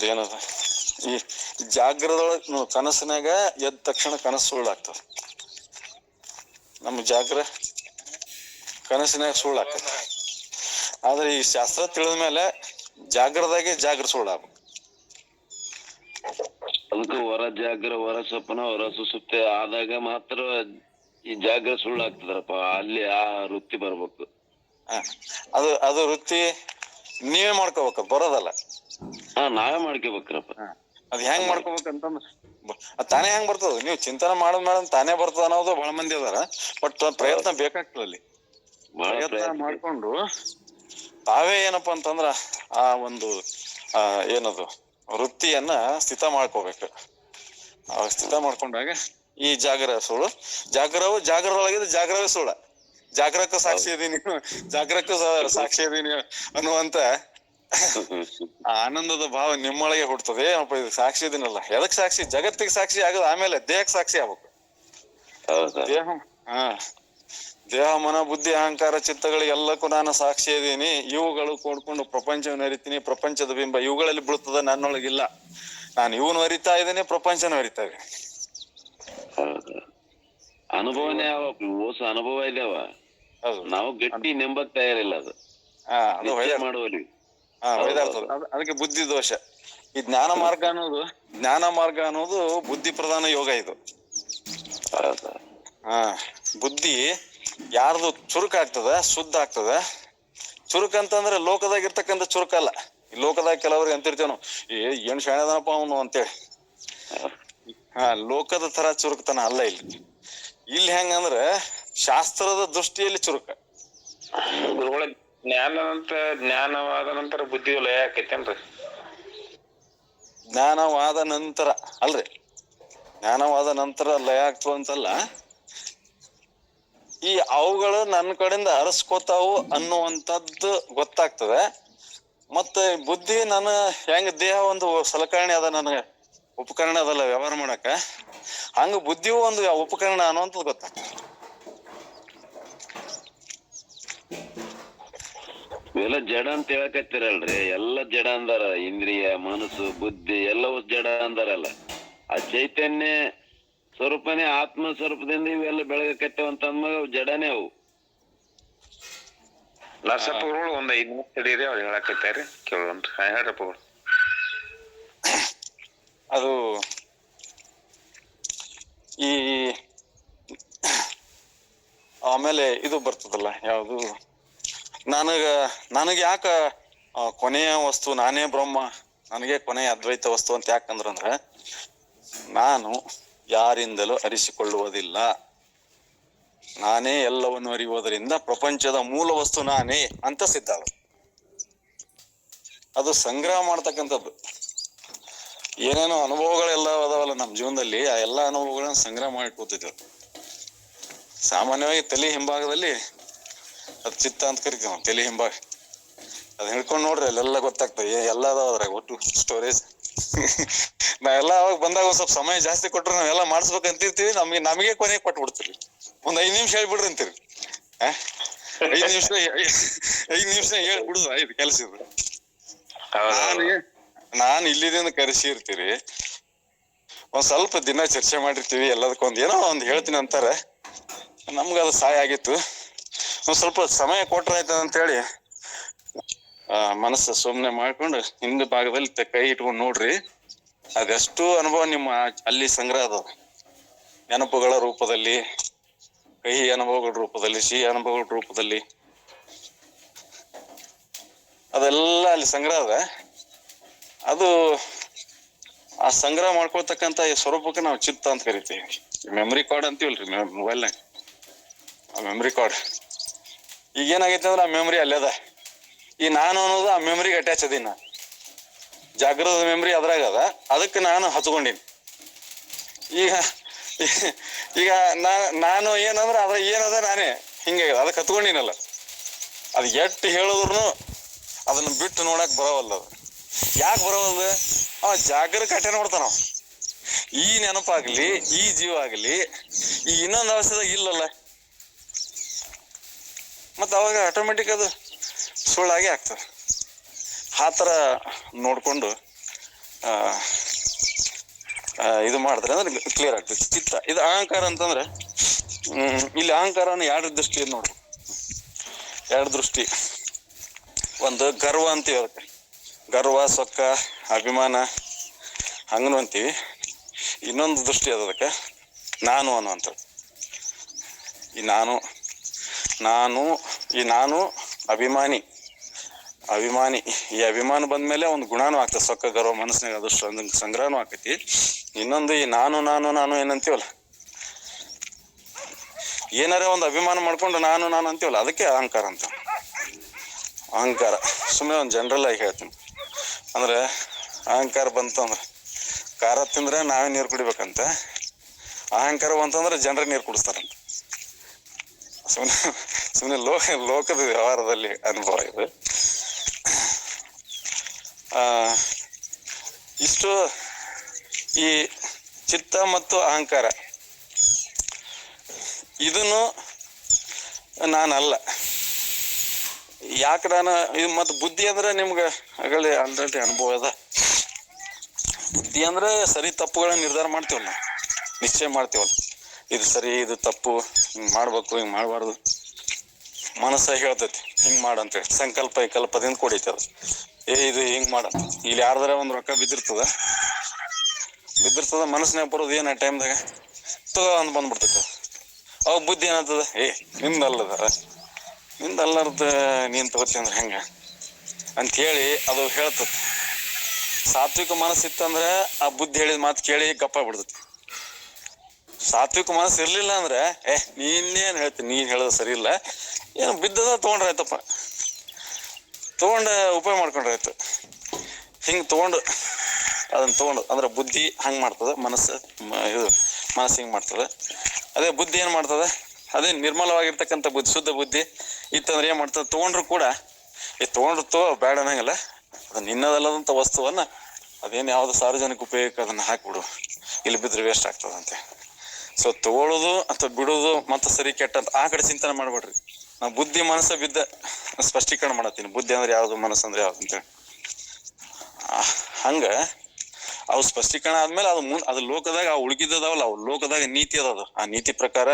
ಅದೇನದ ಈ ಜಾಗ್ರದೊಳಗ ನಾವು ಕನಸಿನಾಗ ಎದ್ದ ತಕ್ಷಣ ಕನಸು ಸುಳ್ಳಾಗ್ತದ. ನಮ್ಮ ಜಾಗ್ರ ಕನಸಿನಾಗ ಸುಳ್ಳಾಗ್ತದ. ಆದ್ರೆ ಈ ಶಾಸ್ತ್ರ ತಿಳಿದ ಮೇಲೆ ಜಾಗ್ರದಾಗೆ ಜಾಗ್ರ ಸುಳ್ಳಾಗ ಅದಕ್ಕೆ ಹೊರ ಜಾಗ್ರ ಹೊರ ಸ್ವಪ್ನ ಹೊರ ಸುಸುಪ್ತಿ ಆದಾಗ ಮಾತ್ರ ಈ ಜಾಗ್ರ ಸುಳ್ಳಾಗ್ತದಪ್ಪ. ಅಲ್ಲಿ ಆ ವೃತ್ತಿ ಬರ್ಬೇಕು. ಅದು ಅದು ವೃತ್ತಿ ನೀವೇ ಮಾಡ್ಕೋಬೇಕು ಬರೋದಲ್ಲ. ಹಾ ನಾವೇ ಮಾಡ್ಕೋಬೇಕ್ರಪ್ಪ. ಅದ್ ಹೆಂಗ್ ಮಾಡ್ಕೋಬೇಕಂತಂದ್ರ ಅದ್ ತಾನೇ ಹೆಂಗ್ ಬರ್ತದ ನೀವು ಚಿಂತನೆ ಮಾಡೋದ್ ಮೇಡಮ್ ತಾನೇ ಬರ್ತದ ಅನ್ನೋದು ಬಹಳ ಮಂದಿ ಅದಾರ ಬಟ್ ಪ್ರಯತ್ನ ಬೇಕಾಗ್ತದ ಅಲ್ಲಿ. ಪ್ರಯತ್ನ ಮಾಡ್ಕೊಂಡು ತಾವೇ ಏನಪ್ಪ ಅಂತಂದ್ರ ಆ ಒಂದು ಆ ಏನದು ವೃತ್ತಿಯನ್ನ ಸ್ಥಿತ ಮಾಡ್ಕೋಬೇಕು. ಆ ಸ್ಥಿತ ಮಾಡ್ಕೊಂಡಾಗ ಈ ಜಾಗರ ಸುಳ್ಳು ಜಾಗರವು ಜಾಗರೊಳಗಿದ್ರೆ ಜಾಗರವೇ ಸುಳ್ಳ. ಜಾಗರಕ್ಕೂ ಸಾಕ್ಷಿ ಇದೀನಿ ಜಾಗರಕ್ಕೂ ಸಾಕ್ಷಿ ಇದೀನಿ ಅನ್ನುವಂತ ಆ ಆನಂದದ ಭಾವ ನಿಮ್ಮೊಳಗೆ ಹುಡ್ತದೆ ಏನಪ್ಪ ಇದು ಸಾಕ್ಷಿ ಇದನ್ನಲ್ಲ. ಎದಕ್ ಸಾಕ್ಷಿ? ಜಗತ್ತಿಗೆ ಸಾಕ್ಷಿ ಆಗದ ಆಮೇಲೆ ದೇಹಕ್ಕೆ ಸಾಕ್ಷಿ ಆಗ್ಬೇಕು. ದೇಹ ಹಾ. ದೇಹ ಮನ ಬುದ್ಧಿ ಅಹಂಕಾರ ಚಿತ್ತಗಳಿಗೆಲ್ಲಕ್ಕೂ ನಾನು ಸಾಕ್ಷಿ ಇದ್ದೀನಿ ಇವುಗಳು ಕೊಡ್ಕೊಂಡು ಪ್ರಪಂಚವನ್ನು ಅರಿತೀನಿ ಪ್ರಪಂಚದ ಬಿಂಬ ಇವುಗಳಲ್ಲಿ ಬೀಳ್ತದ ನನ್ನೊಳಗಿಲ್ಲ. ನಾನು ಇವನು ಅರಿತಾ ಇದ್ದೀನಿ ಪ್ರಪಂಚನ ಅರಿತಾ ಅನುಭವನೇ ಯಾವ ಓಸ ಅನುಭವ ಇದಾವ ನಾವು ಗಟ್ಟಿ ನೆಂಬಕ್ ತಯಾರಿಲ್ಲ ಅದು. ಮಾಡುವಲ್ಲಿ. ಹಾ ಅದು- ಅದಕ್ಕೆ ಬುದ್ಧಿ ದೋಷ. ಈ ಜ್ಞಾನ ಮಾರ್ಗ ಅನ್ನೋದು ಜ್ಞಾನ ಮಾರ್ಗ ಅನ್ನೋದು ಬುದ್ಧಿ ಪ್ರಧಾನ ಯೋಗ ಇದು. ಹೌದಾ. ಹಾ ಬುದ್ಧಿ ಯಾರ್ದು ಚುರುಕ ಆಗ್ತದ ಶುದ್ಧ ಆಗ್ತದ? ಚುರುಕ ಅಂತಂದ್ರೆ ಲೋಕದಾಗ ಇರ್ತಕ್ಕಂಥ ಚುರುಕಲ್ಲ. ಈ ಲೋಕದಾಗ ಕೆಲವ್ರಿಗೆ ಅಂತಿರ್ತೇವೆ ನಾವು ಏ ಏನ್ ಶಾಣದನಪ್ಪ ಅವನು? ಅಂತೇಳಿ. ಹಾ ಲೋಕದ ತರ ಚುರುಕತನ ಅಲ್ಲ ಇಲ್ಲಿ. ಇಲ್ಲಿ ಹೆಂಗಂದ್ರ ಶಾಸ್ತ್ರದ ದೃಷ್ಟಿಯಲ್ಲಿ ಚುರುಕ. ಗುರುಗಳ ಜ್ಞಾನ ನಂತರ ಜ್ಞಾನವಾದ ನಂತರ ಬುದ್ಧಿ ಲಯ ಆಕೈತೇನ್ರಿ? ಜ್ಞಾನವಾದ ನಂತರ, ಅಲ್ರಿ. ಜ್ಞಾನವಾದ ನಂತರ ಲಯ ಆಗ್ತವ ಅಂತಲ್ಲ, ಈ ಅವುಗಳು ನನ್ನ ಕಡೆಯಿಂದ ಅರಸ್ಕೋತಾವು ಅನ್ನುವಂಥದ್ದು ಗೊತ್ತಾಗ್ತದೆ. ಮತ್ತೆ ಬುದ್ಧಿ ನನ್ನ ಹೆಂಗ ದೇಹ ಒಂದು ಸಲಕರಣೆ ಅದ ನನಗೆ, ಉಪಕರಣ ಅದಲ್ಲ ವ್ಯವಹಾರ ಮಾಡಕ ಹಂಗ ಬುದ್ಧಿಯು ಒಂದು ಉಪಕರಣ ಅನ್ನುವಂಥದ್ದು ಗೊತ್ತಾಗ್ತದೆ. ಇವೆಲ್ಲ ಜಡ ಅಂತ ಹೇಳಕತ್ತೀರಲ್ರಿ. ಎಲ್ಲ ಜಡ ಅಂದಾರ. ಇಂದ್ರಿಯ ಮನಸ್ಸು ಬುದ್ಧಿ ಎಲ್ಲವೂ ಜಡ ಅಂದಾರಲ್ಲ. ಆ ಚೈತನ್ಯ ಸ್ವರೂಪನೇ ಆತ್ಮ ಸ್ವರೂಪದಿಂದ ಇವೆಲ್ಲ ಬೆಳಗಕತ್ತೇವ ಅಂತ ಅವು ಜಡನೇ ಅವು. ನರಸಪ್ಪ ಗುರುಗಳು ಒಂದ್ ಐದ್ ನಿಮಿಷ ತಡೀರಿ ಅವ್ರು ಹೇಳಕತ್ತಾರಿ. ಕೇಳೋಣ ಅದು ಈ ಆಮೇಲೆ ಇದು ಬರ್ತದಲ್ಲ ಯಾವುದು? ನನಗ, ನನಗೆ ಯಾಕ ಕೊನೆಯ ವಸ್ತು, ನಾನೇ ಬ್ರಹ್ಮ, ನನಗೆ ಕೊನೆಯ ಅದ್ವೈತ ವಸ್ತು ಅಂತ ಯಾಕಂದ್ರಂದ್ರ ನಾನು ಯಾರಿಂದಲೂ ಅರಿಸಿಕೊಳ್ಳುವುದಿಲ್ಲ. ನಾನೇ ಎಲ್ಲವನ್ನು ಅರಿಯುವುದರಿಂದ ಪ್ರಪಂಚದ ಮೂಲ ವಸ್ತು ನಾನೇ ಅಂತ ಸಿದ್ಧ ಅದು. ಸಂಗ್ರಹ ಮಾಡ್ತಕ್ಕಂಥದ್ದು. ಏನೇನೋ ಅನುಭವಗಳೆಲ್ಲ ಅದಾವಲ್ಲ ನಮ್ಮ ಜೀವನದಲ್ಲಿ, ಆ ಎಲ್ಲ ಅನುಭವಗಳನ್ನ ಸಂಗ್ರಹ ಮಾಡಿ ಕೂತಿದ್ದೆವು. ಸಾಮಾನ್ಯವಾಗಿ ತಲೆ ಹಿಂಭಾಗದಲ್ಲಿ ಅದು ಚಿತ್ತ ಅಂತ ಕರಿತೀವಿ ನಾವು ತಲೆ ಹಿಂಭಾಗ ಅದ್ ಹಿಡ್ಕೊಂಡು ನೋಡ್ರಿ ಅಲ್ಲೆಲ್ಲ ಗೊತ್ತಾಗ್ತದೆ. ಏ- ಎಲ್ಲ ಅದಾವ ಅದ್ರಾಗ ಒಟ್ಟು ಸ್ಟೋರೇಜ್ ನಾ ಎಲ್ಲ ಅವಾಗ ಬಂದಾಗ ಒಂದ್ ಸ್ವಲ್ಪ ಸಮಯ ಜಾಸ್ತಿ ಕೊಟ್ರೆ ನಾವೆಲ್ಲ ಮಾಡ್ಸ್ಬೇಕು ಅಂತಿರ್ತೀವಿ ನಮಗೆ ನಮಗೆ ಕೊನೆಗೆ ಬಿಡ್ತೀರಿ ಒಂದ್ ಐದ್ ನಿಮಿಷ ಹೇಳ್ಬಿಡ್ರಿ ಅಂತೀರಿ? ಐದ್ ನಿಮಿಷ ಐದ್ ನಿಮಿಷ ಹೇಳ್ಬಿಡುದು ಐದು ಕೆಲಸ ಇದು. ನಾನು ನಾನು ಕರೆಸಿ ಇರ್ತೀರಿ. ಒಂದ್ ಸ್ವಲ್ಪ ದಿನ ಚರ್ಚೆ ಮಾಡಿರ್ತೀವಿ ಎಲ್ಲದಕ್ಕೊಂದ್ ಏನೋ ಒಂದ್ ಹೇಳ್ತೀನಿ ಅಂತಾರೆ. ನಮ್ಗ ಅದು ಸಹಾಯ ಆಗಿತ್ತು. ಒಂದ್ ಸ್ವಲ್ಪ ಸಮಯ ಕೊಟ್ರ ಅಂತ ಹೇಳಿ ಆ, ಮನಸ್ಸು ಸುಮ್ಮನೆ ಮಾಡ್ಕೊಂಡು ಹಿಂದ ಭಾಗದಲ್ಲಿ ಕೈ ಇಟ್ಕೊಂಡು ನೋಡ್ರಿ. ಅದೆಷ್ಟು ಅನುಭವ ನಿಮ್ಮ ಅಲ್ಲಿ ಸಂಗ್ರಹ ಅದ ನೆನಪುಗಳ ರೂಪದಲ್ಲಿ, ಕಹಿ ಅನುಭವಗಳ ರೂಪದಲ್ಲಿ, ಸಿಹಿ ಅನುಭವಗಳ ರೂಪದಲ್ಲಿ. ಅದೆಲ್ಲ ಅಲ್ಲಿ ಸಂಗ್ರಹ ಅದ. ಅದು ಆ ಸಂಗ್ರಹ ಮಾಡ್ಕೊಳ್ತಕ್ಕಂತ ಈ ಸ್ವರೂಪಕ್ಕೆ ನಾವು ಚಿತ್ತ ಅಂತ ಕರಿತೀವಿ. ಮೆಮರಿ ಕಾರ್ಡ್ ಅಂತೀವಲ್ರಿ ಮೊಬೈಲ್ನಾಗ ಮೆಮರಿ ಕಾರ್ಡ್ ಈಗ ಏನಾಗೈತೆ ಅಂದ್ರೆ ಆ ಮೆಮ್ರಿ ಅಲ್ಲದ ಈ ನಾನು ಅನ್ನೋದು ಆ ಮೆಮ್ರಿಗೆ ಅಟ್ಯಾಚ್ ಅದೀನಿ ನಾ ಜಾಗೃತ ಮೆಮ್ರಿ ಅದ್ರಾಗ ಅದ. ಅದಕ್ಕೆ ನಾನು ಹಚ್ಕೊಂಡೀನಿ. ಈಗ ಈಗ ನಾ, ನಾನು ಏನಂದ್ರೆ ಅದ್ರ ಏನದ ನಾನೇ. ಹಿಂಗೆ ಅದಕ್ಕೆ ಹತ್ಕೊಂಡಿನಲ್ಲ. ಅದು ಎಟ್ಟು ಹೇಳಿದ್ರು ಅದನ್ನ ಬಿಟ್ಟು ನೋಡಕ್ ಬರವಲ್ಲ ಅದು. ಯಾಕೆ ಬರೋವಲ್ಲ ಅವ ಜಾಗರ ಕಟ್ಟೆ ನೋಡ್ತಾನ. ಈ ನೆನಪಾಗ್ಲಿ, ಈ ಜೀವ ಆಗ್ಲಿ, ಈ ಇನ್ನೊಂದು ಅವಸ್ಥೆದಾಗ ಇಲ್ಲಲ್ಲ. ಮತ್ತ ಅವಾಗ ಆಟೋಮೆಟಿಕ್ ಅದು ಸುಳ್ಳಾಗಿ ಆಗ್ತದೆ. ಆ ಥರ ನೋಡಿಕೊಂಡು ಇದು ಮಾಡಿದ್ರೆ ಅಂದ್ರೆ ಕ್ಲಿಯರ್ ಆಗ್ತದೆ. ಚಿತ್ತ. ಇದು ಅಹಂಕಾರ ಅಂತಂದ್ರೆ ಇಲ್ಲಿ ಅಹಂಕಾರನ ಎರಡು ದೃಷ್ಟಿಯಲ್ಲಿ ನೋಡ್ಬೇಕು. ಎರಡು ದೃಷ್ಟಿ. ಒಂದು ಗರ್ವ ಅಂತೀವಿ ಅದಕ್ಕೆ ಗರ್ವ, ಸೊಕ್ಕ, ಅಭಿಮಾನ, ಹಂಗನು ಅಂತೀವಿ. ಇನ್ನೊಂದು ದೃಷ್ಟಿ ಅದ ಅದಕ್ಕೆ, ನಾನು ಅನ್ನುವಂಥದ್ದು. ಈ ನಾನು ನಾನು, ಈ ನಾನು ಅಭಿಮಾನಿ. ಅಭಿಮಾನಿ. ಈ ಅಭಿಮಾನ ಬಂದ್ಮೇಲೆ ಒಂದು ಗುಣನೂ ಆಗ್ತದೆ. ಸೊಕ್ಕ ಗರ್ವ ಮನಸ್ಸಿನಾಗ ಅದಷ್ಟು ಸಂಗ್ರಹನೂ ಆಕೈತಿ. ಇನ್ನೊಂದು ಈ ನಾನು ನಾನು ನಾನು ಏನಂತೀವಲ್ಲ? ಏನಾರೇ ಒಂದು ಅಭಿಮಾನ ಮಾಡ್ಕೊಂಡು ನಾನು ನಾನು ಅಂತೀವಲ್ಲ? ಅದಕ್ಕೆ ಅಹಂಕಾರ ಅಂತ. ಅಹಂಕಾರ. ಸುಮ್ಮನೆ ಒಂದು ಜನರಲ್ ಆಗಿ ಹೇಳ್ತೀನಿ. ಅಂದ್ರೆ ಅಹಂಕಾರ ಬಂತು ಅಂದ್ರೆ ಖಾರ ತಿಂದ್ರೆ ನಾವೇ ನೀರು ಕುಡಿಬೇಕಂತ. ಅಹಂಕಾರ ಬಂತಂದ್ರೆ ಜನರೇ ನೀರು ಕುಡಿಸ್ತಾರಂತ. ಸುಮ್ಮನೆ ಸುಮ್ಮನೆ ಲೋಕ ಲೋಕದ ವ್ಯವಹಾರದಲ್ಲಿ ಅನುಭವ ಇದು. ಇಷ್ಟು ಈ ಚಿತ್ತ ಮತ್ತು ಅಹಂಕಾರ. ಇದನ್ನು ನಾನಲ್ಲ. ಯಾಕೆ ನಾನು, ಇದು ಮತ್ತು ಬುದ್ಧಿ ಅಂದ್ರೆ ನಿಮ್ಗೆ ಆಗಲಿ ಆಲ್ರೆಡಿ ಅನುಭವ ಅದ. ಬುದ್ಧಿ ಅಂದ್ರೆ ಸರಿ ತಪ್ಪುಗಳನ್ನ ನಿರ್ಧಾರ ಮಾಡ್ತೀವಲ್ಲ ನಾವು. ನಿಶ್ಚಯ ಮಾಡ್ತೀವಲ್ಲ. ಇದು ಸರಿ, ಇದು ತಪ್ಪು. ಹಿಂಗ್ ಮಾಡ್ಬೇಕು, ಹಿಂಗ್ ಮಾಡಬಾರ್ದು. ಮನಸ್ಸ ಹೇಳ್ತೈತಿ, ಹಿಂಗ್ ಮಾಡಂತೇಳಿ ಸಂಕಲ್ಪ ವಿಕಲ್ಪದಿಂದ ಕುಡಿತದ ಏ, ಇದು ಹಿಂಗ್ ಮಾಡ ಇಲ್ಲಿ ಯಾರ್ದಾರ ಒಂದ್ ರೊಕ್ಕ ಬಿದ್ದಿರ್ತದ ಬಿದ್ದಿರ್ತದ ಮನಸ್ಸಿನಾಗ ಬರೋದು ಏನ ಟೈಮ್ದಾಗ? ತಗೋ ಅಂತ ಬಂದ್ಬಿಡ್ತೈತ ಅವಾಗ ಬುದ್ಧಿ ಏನಂತದ ಏ ನಿಂದಲ್ಲದ ನಿಂದಲ್ಲರ್ದ ನೀನ್ ತಗೋತಿ ಅಂದ್ರೆ ಹೆಂಗ? ಹೇಳಿ ಅದು ಹೇಳ್ತದೆ ಸಾತ್ವಿಕ ಮನಸ್ಸಿತ್ತಂದ್ರೆ ಆ ಬುದ್ಧಿ ಹೇಳಿದ ಮಾತು ಕೇಳಿ ಗಪ್ಪ ಬಿಡ್ತೈತಿ ಸಾತ್ವಿಕ ಮನಸ್ಸು ಇರ್ಲಿಲ್ಲ ಅಂದ್ರೆ, ಏ, ನೀನೇನ್ ಹೇಳ್ತೀನಿ ನೀನು ಹೇಳೋದು ಸರಿ ಇಲ್ಲ. ಏನು ಬಿದ್ದದ ತೊಗೊಂಡ್ರೆ ಆಯ್ತಪ್ಪ. ತಗೊಂಡ ಉಪಯೋಗ ಮಾಡ್ಕೊಂಡ್ರೆ ಆಯ್ತು. ಹಿಂಗ್ ತಗೊಂಡು, ಅದನ್ನ ತೊಗೊಂಡು, ಅಂದ್ರೆ ಬುದ್ಧಿ ಹಂಗೆ ಮಾಡ್ತದೆ, ಮನಸ್ಸು ಇದು, ಮನಸ್ಸು ಹಿಂಗೆ ಮಾಡ್ತದೆ. ಅದೇ ಬುದ್ಧಿ ಏನು ಮಾಡ್ತದೆ? ಅದೇ ನಿರ್ಮಲವಾಗಿರ್ತಕ್ಕಂಥ ಬುದ್ಧಿ, ಶುದ್ಧ ಬುದ್ಧಿ. ಇತ್ತಂದ್ರೆ ಏನು ಮಾಡ್ತದೆ? ತೊಗೊಂಡ್ರು ಕೂಡ ಈ ತಗೊಂಡ್ರು ತೋ, ಬೇಡ ಅನ್ನಂಗಿಲ್ಲ ಅದು ನಿನ್ನದಲ್ಲದಂಥ ವಸ್ತುವನ್ನ, ಅದೇನ್ ಯಾವುದು ಸಾರ್ವಜನಿಕ ಉಪಯೋಗಕ್ಕೆ ಅದನ್ನ ಹಾಕ್ಬಿಡು. ಇಲ್ಲಿ ಬಿದ್ರೆ ವೇಸ್ಟ್ ಆಗ್ತದಂತೆ. ಸೊ ತಗೊಳ್ಳೋದು ಅಥವಾ ಬಿಡೋದು ಮತ್ತೆ ಸರಿ ಕೆಟ್ಟ ಅಂತ ಆ ಕಡೆ ಚಿಂತನೆ ಮಾಡ್ಬೇಡ್ರಿ. ನಾವು ಬುದ್ಧಿ ಮನಸ್ಸ ಬಿದ್ದ ಸ್ಪಷ್ಟೀಕರಣ ಮಾಡತ್ತೀನಿ. ಬುದ್ಧಿ ಅಂದ್ರೆ ಯಾವ್ದು, ಮನಸ್ಸು ಅಂದ್ರೆ ಯಾವ್ದು ಅಂತೇಳಿ. ಹಂಗ ಅವು ಸ್ಪಷ್ಟೀಕರಣ ಆದ್ಮೇಲೆ ಅದು ಮುಂದ್ ಅದು ಲೋಕದಾಗ ಆ ಉಳಿಗಿದ್ದಾವಲ್ಲ ಅವು ಲೋಕದಾಗ ನೀತಿ ಅದ ಆ ನೀತಿ ಪ್ರಕಾರ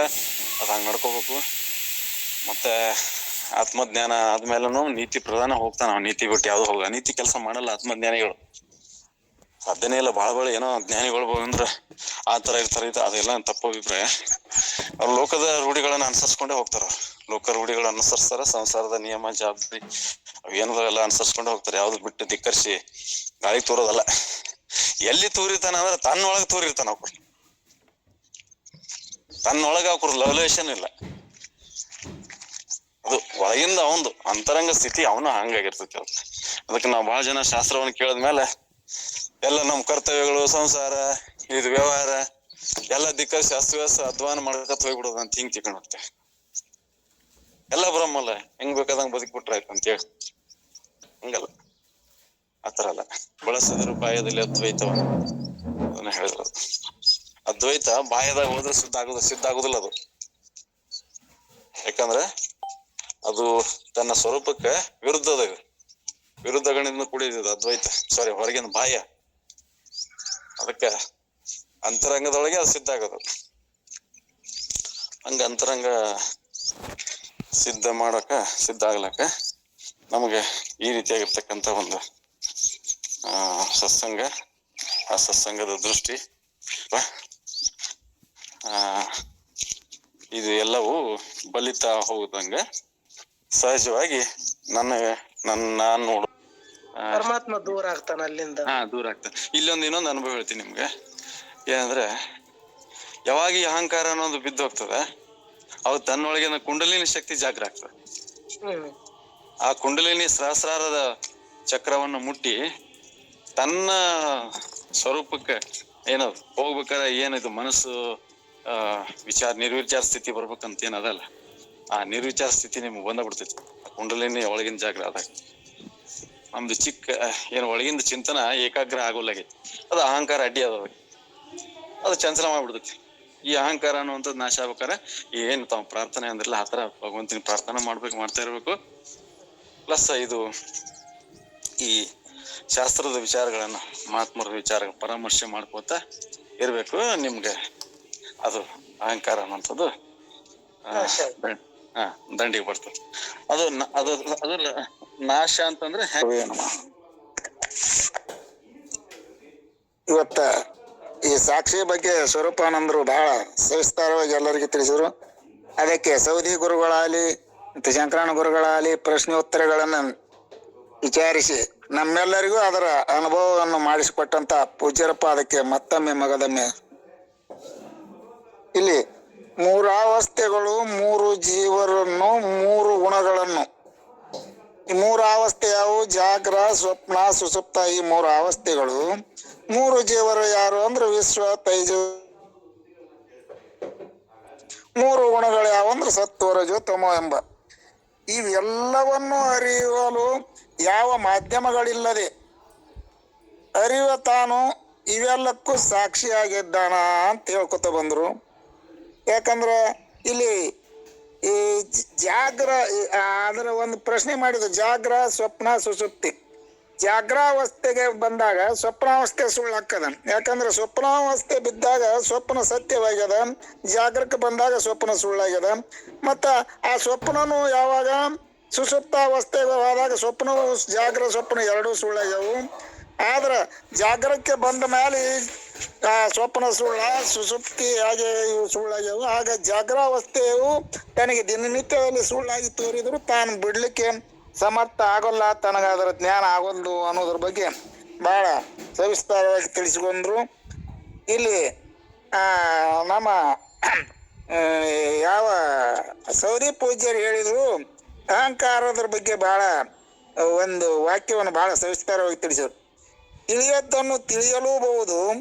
ಅದ್ ಹಂಗ ನಡ್ಕೋಬೇಕು. ಮತ್ತೆ ಆತ್ಮಜ್ಞಾನ ಆದ್ಮೇಲೂ ನೀತಿ ಪ್ರಧಾನ ಹೋಗ್ತಾನ ನೀತಿ ಬಿಟ್ಟು ಯಾವ್ದು ಹೋಗ ನೀತಿ ಕೆಲಸ ಮಾಡಲ್ಲ ಆತ್ಮಜ್ಞಾನಿಗಳು. ಸಾಧ್ಯನೇ ಇಲ್ಲ. ಭಾಳ ಭಾಳ ಏನೋ ಜ್ಞಾನಿಗಳು ಅಂದ್ರ ಆ ತರ ಇರ್ತಾರೆ. ಅದೆಲ್ಲ ತಪ್ಪು ಅಭಿಪ್ರಾಯ. ಅವ್ರು ಲೋಕದ ರೂಢಿಗಳನ್ನ ಅನುಸರಿಸ್ಕೊಂಡೇ ಹೋಗ್ತಾರ. ಲೋಕ ರೂಢಿಗಳು ಅನುಸರಿಸ್ತಾರ. ಸಂಸಾರದ ನಿಯಮ, ಜವಾಬ್ದಾರಿ ಅವೇನದೆಲ್ಲ ಅನುಸರಿಸ್ಕೊಂಡೇ ಹೋಗ್ತಾರೆ. ಯಾವ್ದು ಬಿಟ್ಟು ಧಿಕ್ಕರಿಸಿ ಗಾಳಿ ತೂರೋದಲ್ಲ. ಎಲ್ಲಿ ತೂರಿರ್ತಾನ ಅಂದ್ರೆ ತನ್ನೊಳಗೆ ತೂರಿರ್ತಾನ ಅವ್ರು. ತನ್ನೊಳಗೆ ಅವ್ರ ಲವಲೇಶನ್ ಇಲ್ಲ. ಅದು ಒಳಗಿಂದ ಅವಂದು. ಅಂತರಂಗ ಸ್ಥಿತಿ ಅವನು ಹಂಗಾಗಿರ್ತೈತಿ ಅವ್ರು ಅದಕ್ಕೆ ನಾವು ಬಹಳ ಜನ ಶಾಸ್ತ್ರವನ್ನು ಕೇಳಿದ್ಮೇಲೆ ಎಲ್ಲ ನಮ್ಮ ಕರ್ತವ್ಯಗಳು, ಸಂಸಾರ, ಇದು ವ್ಯವಹಾರ, ಎಲ್ಲ ದಿಕ್ಕ ಅಸ್ತವ್ಯಸ್ತ ಅಧ್ವಾನ ಮಾಡ್ಕತ್ ಹೋಗ್ಬಿಡೋದು ಅಂತ ಹಿಂಗ್ ತಿಳ್ಕೊಂಡ್ಬಿಡ್ತೇವೆ ಎಲ್ಲ ಬ್ರಹ್ಮಲ್ಲ, ಹೆಂಗ್ ಬೇಕಾದಂಗ್ ಬದುಕ್ಬಿಟ್ರೆ ಆಯ್ತು ಅಂತೇಳಿ ಹಂಗಲ್ಲ. ಆತರ ಅಲ್ಲ. ಬಳಸಿದ್ರು ಬಾಯದಲ್ಲಿ ಅದ್ವೈತವನ್ನ ಅದನ್ನ ಹೇಳಿದ್ರು. ಅದ್ವೈತ ಬಾಯದಾಗ ಹೋದ್ರೆ ಸಿದ್ಧ ಆಗುದ, ಸಿದ್ಧ ಆಗುದಿಲ್ಲ ಅದು. ಯಾಕಂದ್ರೆ ಅದು ತನ್ನ ಸ್ವರೂಪಕ್ಕೆ ವಿರುದ್ಧದ ವಿರುದ್ಧಗಳಿಂದ ಕೂಡಿದ ಅದ್ವೈತ. ಸಾರಿ ಹೊರಗಿನ ಬಾಹ್ಯ. ಅದಕ್ಕೆ ಅಂತರಂಗದೊಳಗೆ ಅದು ಸಿದ್ಧ ಆಗೋದು. ಹಂಗ ಅಂತರಂಗ ಸಿದ್ಧ ಮಾಡಕ, ಸಿದ್ಧ ಆಗ್ಲಕ್ಕ ನಮಗೆ ಈ ರೀತಿಯಾಗಿರ್ತಕ್ಕಂಥ ಒಂದು, ಆ, ಸತ್ಸಂಗ, ಆ ಸತ್ಸಂಗದ ದೃಷ್ಟಿ ಆ, ಇದು ಎಲ್ಲವೂ ಬಲಿತಾ ಹೋಗುದಂಗ ಸಹಜವಾಗಿ ನನ್ನ ನನ್ನ, ನಾನು ನೋಡು ಪರಮಾತ್ಮ ದೂರ ಆಗ್ತಾನ ಅಲ್ಲಿಂದ. ಹಾ ದೂರ ಆಗ್ತಾನೆ. ಇಲ್ಲೊಂದು ಇನ್ನೊಂದು ಅನುಭವ ಹೇಳ್ತೀನಿ ನಿಮ್ಗೆ. ಏನಂದ್ರೆ ಯಾವಾಗ ಈ ಅಹಂಕಾರ ಅನ್ನೋದು ಬಿದ್ದು ಹೋಗ್ತದೆ ಅವು ತನ್ನೊಳಗಿನ ಕುಂಡಲಿನಿ ಶಕ್ತಿ ಜಾಗ್ರ ಆಗ್ತದೆ. ಹ್ಮ್. ಆ ಕುಂಡಲಿನಿ ಸಹಸ್ರಾರದ ಚಕ್ರವನ್ನು ಮುಟ್ಟಿ ತನ್ನ ಸ್ವರೂಪಕ್ಕೆ ಏನೋ ಹೋಗ್ಬೇಕಾದ್ರೆ ಏನಿದು ಮನಸ್ಸು ಆ ವಿಚಾರ ನಿರ್ವಿಚಾರ ಸ್ಥಿತಿ ಬರ್ಬೇಕಂತ ಏನದಲ್ಲ ಆ ನಿರ್ವಿಚಾರ ಸ್ಥಿತಿ ನಿಮ್ಗೆ ಬಂದ ಬಿಡ್ತೈತಿ ಆ ಕುಂಡಲಿನಿ ಒಳಗಿನ ಜಾಗ್ರ ಆದಾಗ. ನಮ್ದು ಚಿಕ್ಕ ಏನು ಒಳಗಿಂದ ಚಿಂತನ ಏಕಾಗ್ರ ಆಗೋಲಾಗೈತಿ ಅದು ಅಹಂಕಾರ ಅಡ್ಡಿ ಅದ. ಅದು ಚಂಚಲ ಮಾಡ್ಬಿಡ್ತೈತಿ. ಈ ಅಹಂಕಾರ ಅನ್ನುವಂಥದ್ದು ನಾಶ ಆಗ್ಬೇಕಾರೆ ಏನು ತಾವು ಪ್ರಾರ್ಥನೆ ಅಂದ್ರಲ್ಲ ಆ ಥರ ಭಗವಂತನ ಪ್ರಾರ್ಥನೆ ಮಾಡ್ಬೇಕು ಮಾಡ್ತಾ ಇರಬೇಕು. ಪ್ಲಸ್ ಇದು ಈ ಶಾಸ್ತ್ರದ ವಿಚಾರಗಳನ್ನು ಮಹಾತ್ಮರ ವಿಚಾರ ಪರಾಮರ್ಶೆ ಮಾಡ್ಕೋತ ಇರಬೇಕು ನಿಮ್ಗೆ. ಅದು ಅಹಂಕಾರ ಅನ್ನುವಂಥದ್ದು ಹಾ ದಂಡಿಗೆ ಬರ್ತದೆ. ಅದು ಅದು ಅದು ನಾಶ ಅಂತಂದ್ರೆ ಇವತ್ತ ಈ ಸಾಕ್ಷಿ ಬಗ್ಗೆ ಸ್ವರೂಪಾನಂದರು ಬಹಳ ಸವಿಸ್ತಾರವಾಗಿ ಎಲ್ಲರಿಗೂ ತಿಳಿಸಿದ್ರು. ಅದಕ್ಕೆ ಸೌದಿ ಗುರುಗಳಾಗಲಿ, ಮತ್ತು ಶಂಕರಾಣ ಗುರುಗಳಾಗಲಿ ಪ್ರಶ್ನೋತ್ತರಗಳನ್ನು ವಿಚಾರಿಸಿ ನಮ್ಮೆಲ್ಲರಿಗೂ ಅದರ ಅನುಭವವನ್ನು ಮಾಡಿಸಿಕೊಟ್ಟಂತ ಪೂಜ್ಯರಪ್ಪ, ಅದಕ್ಕೆ ಮತ್ತೊಮ್ಮೆ ಮಗದಮ್ಮೆ. ಇಲ್ಲಿ ಮೂರಾವಸ್ಥೆಗಳು, ಮೂರು ಜೀವರನ್ನು, ಮೂರು ಗುಣಗಳನ್ನು ಈ ಮೂರು ಅವಸ್ಥೆ ಯಾವು ಜಾಗ್ರ, ಸ್ವಪ್ನ, ಸುಸುಪ್ತ ಈ ಮೂರು ಅವಸ್ಥೆಗಳು. ಮೂರು ಜೀವರು ಯಾರು ಅಂದ್ರೆ ವಿಶ್ವ, ತೈಜ. ಮೂರು ಗುಣಗಳು ಯಾವ ಅಂದ್ರೆ ಸತ್ವ ರಜೋ ತಮೋ ಎಂಬ. ಇವೆಲ್ಲವನ್ನು ಅರಿಯಲು ಯಾವ ಮಾಧ್ಯಮಗಳಿಲ್ಲದೆ ಅರಿವ ತಾನು ಇವೆಲ್ಲಕ್ಕೂ ಸಾಕ್ಷಿಯಾಗಿದ್ದಾನ ಅಂತ ಹೇಳ್ಕೊತ ಬಂದ್ರು. ಯಾಕಂದ್ರೆ ಇಲ್ಲಿ ಈ ಜಾಗ್ರ ಅದರ ಒಂದು ಪ್ರಶ್ನೆ ಮಾಡಿದ್ರು, ಜಾಗ್ರ ಸ್ವಪ್ನ ಸುಸುಪ್ತಿ. ಜಾಗ್ರಾವಸ್ಥೆಗೆ ಬಂದಾಗ ಸ್ವಪ್ನಾವಸ್ಥೆ ಸುಳ್ಳಾಕ್ಕದ ಯಾಕಂದ್ರೆ ಸ್ವಪ್ನಾವಸ್ಥೆ ಬಿದ್ದಾಗ ಸ್ವಪ್ನ ಸತ್ಯವಾಗ್ಯದ, ಜಾಗ್ರಕ್ಕೆ ಬಂದಾಗ ಸ್ವಪ್ನ ಸುಳ್ಳಾಗ್ಯದ, ಮತ್ತ ಆ ಸ್ವಪ್ನನು ಯಾವಾಗ ಸುಸುಪ್ತಾವಸ್ಥೆಗೆ ಆದಾಗ ಸ್ವಪ್ನವು ಜಾಗ್ರ ಸ್ವಪ್ನ ಎರಡೂ ಸುಳ್ಳಾಗ್ಯವು. ಆದ್ರ ಜಾಗ್ರಕ್ಕೆ ಬಂದ ಮೇಲೆ ಸ್ವಪ್ನ ಸುಳ್ಳ ಸುಸುಪ್ತಿ ಹಾಗೆ ಇವು ಸುಳ್ಳಾಗ್ಯವು. ಆಗ ಜಾಗ್ರಾವಸ್ಥೆಯು ತನಗೆ ದಿನನಿತ್ಯದಲ್ಲಿ ಸುಳ್ಳಾಗಿ ತೋರಿದ್ರು ತಾನು ಬಿಡ್ಲಿಕ್ಕೆ ಸಮರ್ಥ ಆಗೋಲ್ಲ ತನಗ ಅದರ ಜ್ಞಾನ ಆಗೋಲ್ದು ಅನ್ನೋದ್ರ ಬಗ್ಗೆ ಬಹಳ ಸವಿಸ್ತಾರವಾಗಿ ತಿಳಿಸಿಕೊಂಡ್ರು. ಇಲ್ಲಿ ಆ, ನಮ್ಮ ಯಾವ ಸೌರಿ ಪೂಜ್ಯರು ಹೇಳಿದ್ರು ಅಹಂಕಾರದ ಬಗ್ಗೆ ಬಹಳ ಒಂದು ವಾಕ್ಯವನ್ನು ಬಹಳ ಸವಿಸ್ತಾರವಾಗಿ ತಿಳಿಸಿದ್ರು. ತಿಳಿಯದ್ದನ್ನು ತಿಳಿಯಲೂಬಹುದು,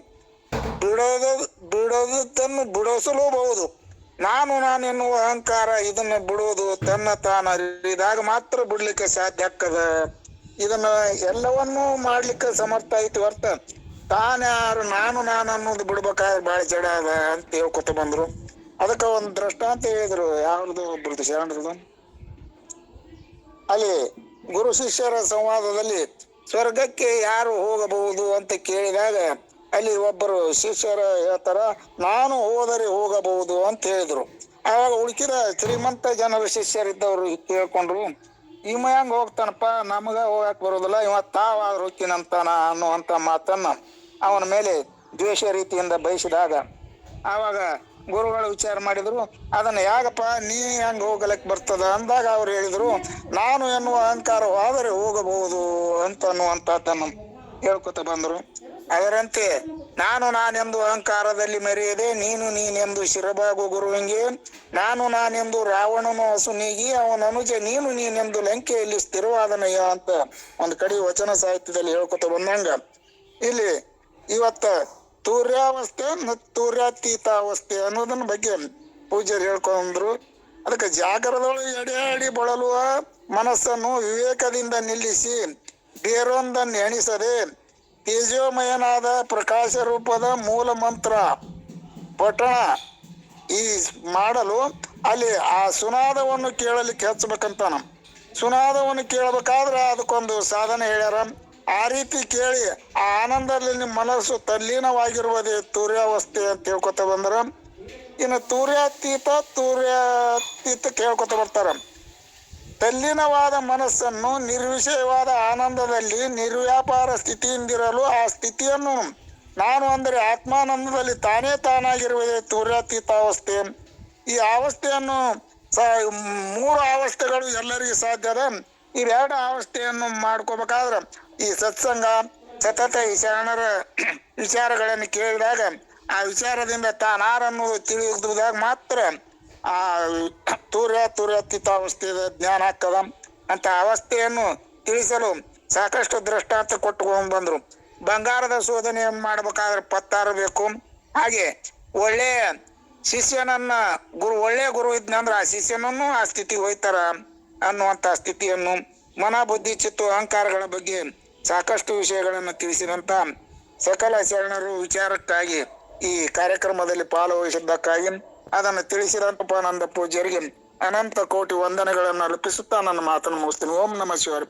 ಬಿಡೋದು ಬಿಡೋದನ್ನು ಬಿಡಿಸಲೂಬಹುದು. ನಾನು ನಾನು ಎನ್ನುವ ಅಹಂಕಾರ, ಇದನ್ನ ಬಿಡೋದು ತನ್ನ ತಾನು ಅರಿದಾಗ ಮಾತ್ರ ಬಿಡ್ಲಿಕ್ಕೆ ಸಾಧ್ಯ ಆಗ್ತದ. ಇದನ್ನ ಎಲ್ಲವನ್ನೂ ಮಾಡ್ಲಿಕ್ಕೆ ಸಮರ್ಥ ಐತಿ ಹೊರ್ತ. ತಾನ್ಯಾರು ನಾನು ನಾನು ಅನ್ನೋದು ಬಿಡ್ಬೇಕಾದ್ರೆ ಬಾಳ ಜಡ ಅದ ಅಂತ ಹೇಳ್ಕೊತ ಬಂದ್ರು. ಅದಕ್ಕೆ ಒಂದು ದೃಷ್ಟಾಂತ ಹೇಳಿದ್ರು. ಯಾವ್ದು ಒಬ್ರದ್ದು ಶರಣರದು ಅಲ್ಲಿ ಗುರು ಶಿಷ್ಯರ ಸಂವಾದದಲ್ಲಿ ಸ್ವರ್ಗಕ್ಕೆ ಯಾರು ಹೋಗಬಹುದು ಅಂತ ಕೇಳಿದಾಗ ಅಲ್ಲಿ ಒಬ್ಬರು ಶಿಷ್ಯರು ಹೇಳ್ತಾರ, ನಾನು ಹೋದರೆ ಹೋಗಬಹುದು ಅಂತ ಹೇಳಿದ್ರು. ಆವಾಗ ಉಳ್ಕಿದ ಶ್ರೀಮಂತ ಜನರ, ಶಿಷ್ಯರಿದ್ದವರು ಕೇಳ್ಕೊಂಡ್ರು, ಇವ ಹೆಂಗ್ ಹೋಗ್ತಾನಪ್ಪ? ನಮಗ ಹೋಗಕ್ ಬರೋದಿಲ್ಲ, ಇವ ತಾವಾದ್ರು ಹೋಗ್ತೀನಂತಾನ ಅನ್ನುವಂತ ಮಾತನ್ನ ಅವನ ಮೇಲೆ ದ್ವೇಷ ರೀತಿಯಿಂದ ಬಯಸಿದಾಗ, ಆವಾಗ ಗುರುಗಳು ವಿಚಾರ ಮಾಡಿದ್ರು, ಅದನ್ನ ಯಾಕಪ್ಪ ನೀ ಹೆಂಗ್ ಹೋಗಲಕ್ ಬರ್ತದ ಅಂದಾಗ ಅವ್ರು ಹೇಳಿದ್ರು, ನಾನು ಎನ್ನುವ ಅಹಂಕಾರವಾದರೆ ಹೋಗಬಹುದು ಅಂತ ಅನ್ನುವಂಥದ್ದನ್ನು ಹೇಳ್ಕೊತ ಬಂದ್ರು. ಅದರಂತೆ, ನಾನು ನಾನೆಂದು ಅಹಂಕಾರದಲ್ಲಿ ಮೆರೆಯದೆ, ನೀನು ನೀನೆಂದು ಶಿರಬಾಗು ಗುರುವಿಂಗೆ, ನಾನು ನಾನೆಂದು ರಾವಣನು ಹಸುನಿಗಿ ಅವನ ಅನುಜ ನೀನು ನೀನೆಂದು ಲಂಕೆಯಲ್ಲಿ ಸ್ಥಿರವಾದನಯ್ಯ ಅಂತ ಒಂದು ಕಡೆ ವಚನ ಸಾಹಿತ್ಯದಲ್ಲಿ ಹೇಳ್ಕೊತ ಬಂದಂಗ. ಇಲ್ಲಿ ಇವತ್ತ ತೂರ್ಯಾವಸ್ಥೆ ಮತ್ತು ತೂರ್ಯಾತೀತ ಅವಸ್ಥೆ ಅನ್ನೋದನ್ನ ಬಗ್ಗೆ ಪೂಜ್ಯರು ಹೇಳ್ಕೊಂಡ್ರು. ಅದಕ್ಕೆ ಜಾಗರದೊಳಗೆ ಎಡೆಯಾಡಿ ಬಳಲುವ ಮನಸ್ಸನ್ನು ವಿವೇಕದಿಂದ ನಿಲ್ಲಿಸಿ ಬೇರೊಂದನ್ನು ಎಣಿಸದೆ ತೇಜೋಮಯನಾದ ಪ್ರಕಾಶ ರೂಪದ ಮೂಲ ಮಂತ್ರ ಪಠಣ ಈ ಮಾಡಲು ಅಲ್ಲಿ ಆ ಸುನಾದವನ್ನು ಕೇಳಲಿಕ್ಕೆ ಹಚ್ಚಬೇಕಂತಾನ. ಸುನಾದವನ್ನು ಕೇಳಬೇಕಾದ್ರೆ ಅದಕ್ಕೊಂದು ಸಾಧನೆ ಹೇಳ್ಯಾರ. ಆ ರೀತಿ ಕೇಳಿ ಆ ಆನಂದದಲ್ಲಿ ನಿಮ್ಮ ಮನಸ್ಸು ತಲ್ಲೀನವಾಗಿರುವುದೇ ತೂರ್ಯಾವಸ್ಥೆ ಅಂತ ಹೇಳ್ಕೊತ ಬಂದ್ರ, ಇನ್ನು ತೂರ್ಯಾತೀತ ತೂರ್ಯಾತೀತ ಕೇಳ್ಕೊತ ಬರ್ತಾರ. ತಲ್ಲೀನವಾದ ಮನಸ್ಸನ್ನು ನಿರ್ವಿಷಯವಾದ ಆನಂದದಲ್ಲಿ ನಿರ್ವ್ಯಾಪಾರ ಸ್ಥಿತಿಯಿಂದಿರಲು ಆ ಸ್ಥಿತಿಯನ್ನು ನಾನು ಅಂದರೆ ಆತ್ಮಾನಂದದಲ್ಲಿ ತಾನೇ ತಾನಾಗಿರುವುದೇ ತೂರ್ಯಾತೀತ ಅವಸ್ಥೆ ಈ ಅವಸ್ಥೆಯನ್ನು ಸ, ಮೂರು ಅವಸ್ಥೆಗಳು ಎಲ್ಲರಿಗೂ ಸಾಧ್ಯದ ಇವೆರಡು ಅವಸ್ಥೆಯನ್ನು ಮಾಡ್ಕೋಬೇಕಾದ್ರೆ ಈ ಸತ್ಸಂಗ ಸತತ ಈ ಶರಣರ ವಿಚಾರಗಳನ್ನು ಕೇಳಿದಾಗ ಆ ವಿಚಾರದಿಂದ ತಾನಾರನ್ನು ತಿಳಿದಾಗ ಮಾತ್ರ ಆ ತೂರ್ಯ ತೂರ್ಯ ಅವಸ್ಥೆಯ ಜ್ಞಾನ ಆಗ್ತದ ಅಂತ ಅವಸ್ಥೆಯನ್ನು ತಿಳಿಸಲು ಸಾಕಷ್ಟು ದೃಷ್ಟಾಂತ ಕೊಟ್ಟುಕೊಂಡು ಬಂದ್ರು. ಬಂಗಾರದ ಶೋಧನೆ ಮಾಡ್ಬೇಕಾದ್ರೆ ಪತ್ತಾರು ಬೇಕು. ಹಾಗೆ ಒಳ್ಳೆಯ ಶಿಷ್ಯನನ್ನ ಗುರು ಒಳ್ಳೆಯ ಗುರು ಇದ್ನಂದ್ರೆ ಆ ಶಿಷ್ಯನನ್ನು ಆ ಸ್ಥಿತಿ ಹೋಯ್ತಾರ ಅನ್ನುವಂತ ಸ್ಥಿತಿಯನ್ನು ಮನ ಬುದ್ಧಿ ಚಿತ್ತು ಅಹಂಕಾರಗಳ ಬಗ್ಗೆ ಸಾಕಷ್ಟು ವಿಷಯಗಳನ್ನು ತಿಳಿಸಿದಂತ ಸಕಲ ಶರಣರು ವಿಚಾರಕ್ಕಾಗಿ ಈ ಕಾರ್ಯಕ್ರಮದಲ್ಲಿ ಪಾಲ್ವಹಿಸಿದ್ದಕ್ಕಾಗಿ ಅದನ್ನು ತಿಳಿಸಿದಂತ ಪೂಜ್ಯರಿಗೆ ಅನಂತ ಕೋಟಿ ವಂದನೆಗಳನ್ನು ಅರ್ಪಿಸುತ್ತಾ ನನ್ನ ಮಾತನ್ನು ಮುಗಿಸ್ತೀನಿ. ಓಂ ನಮ ಶಿವಾಯ.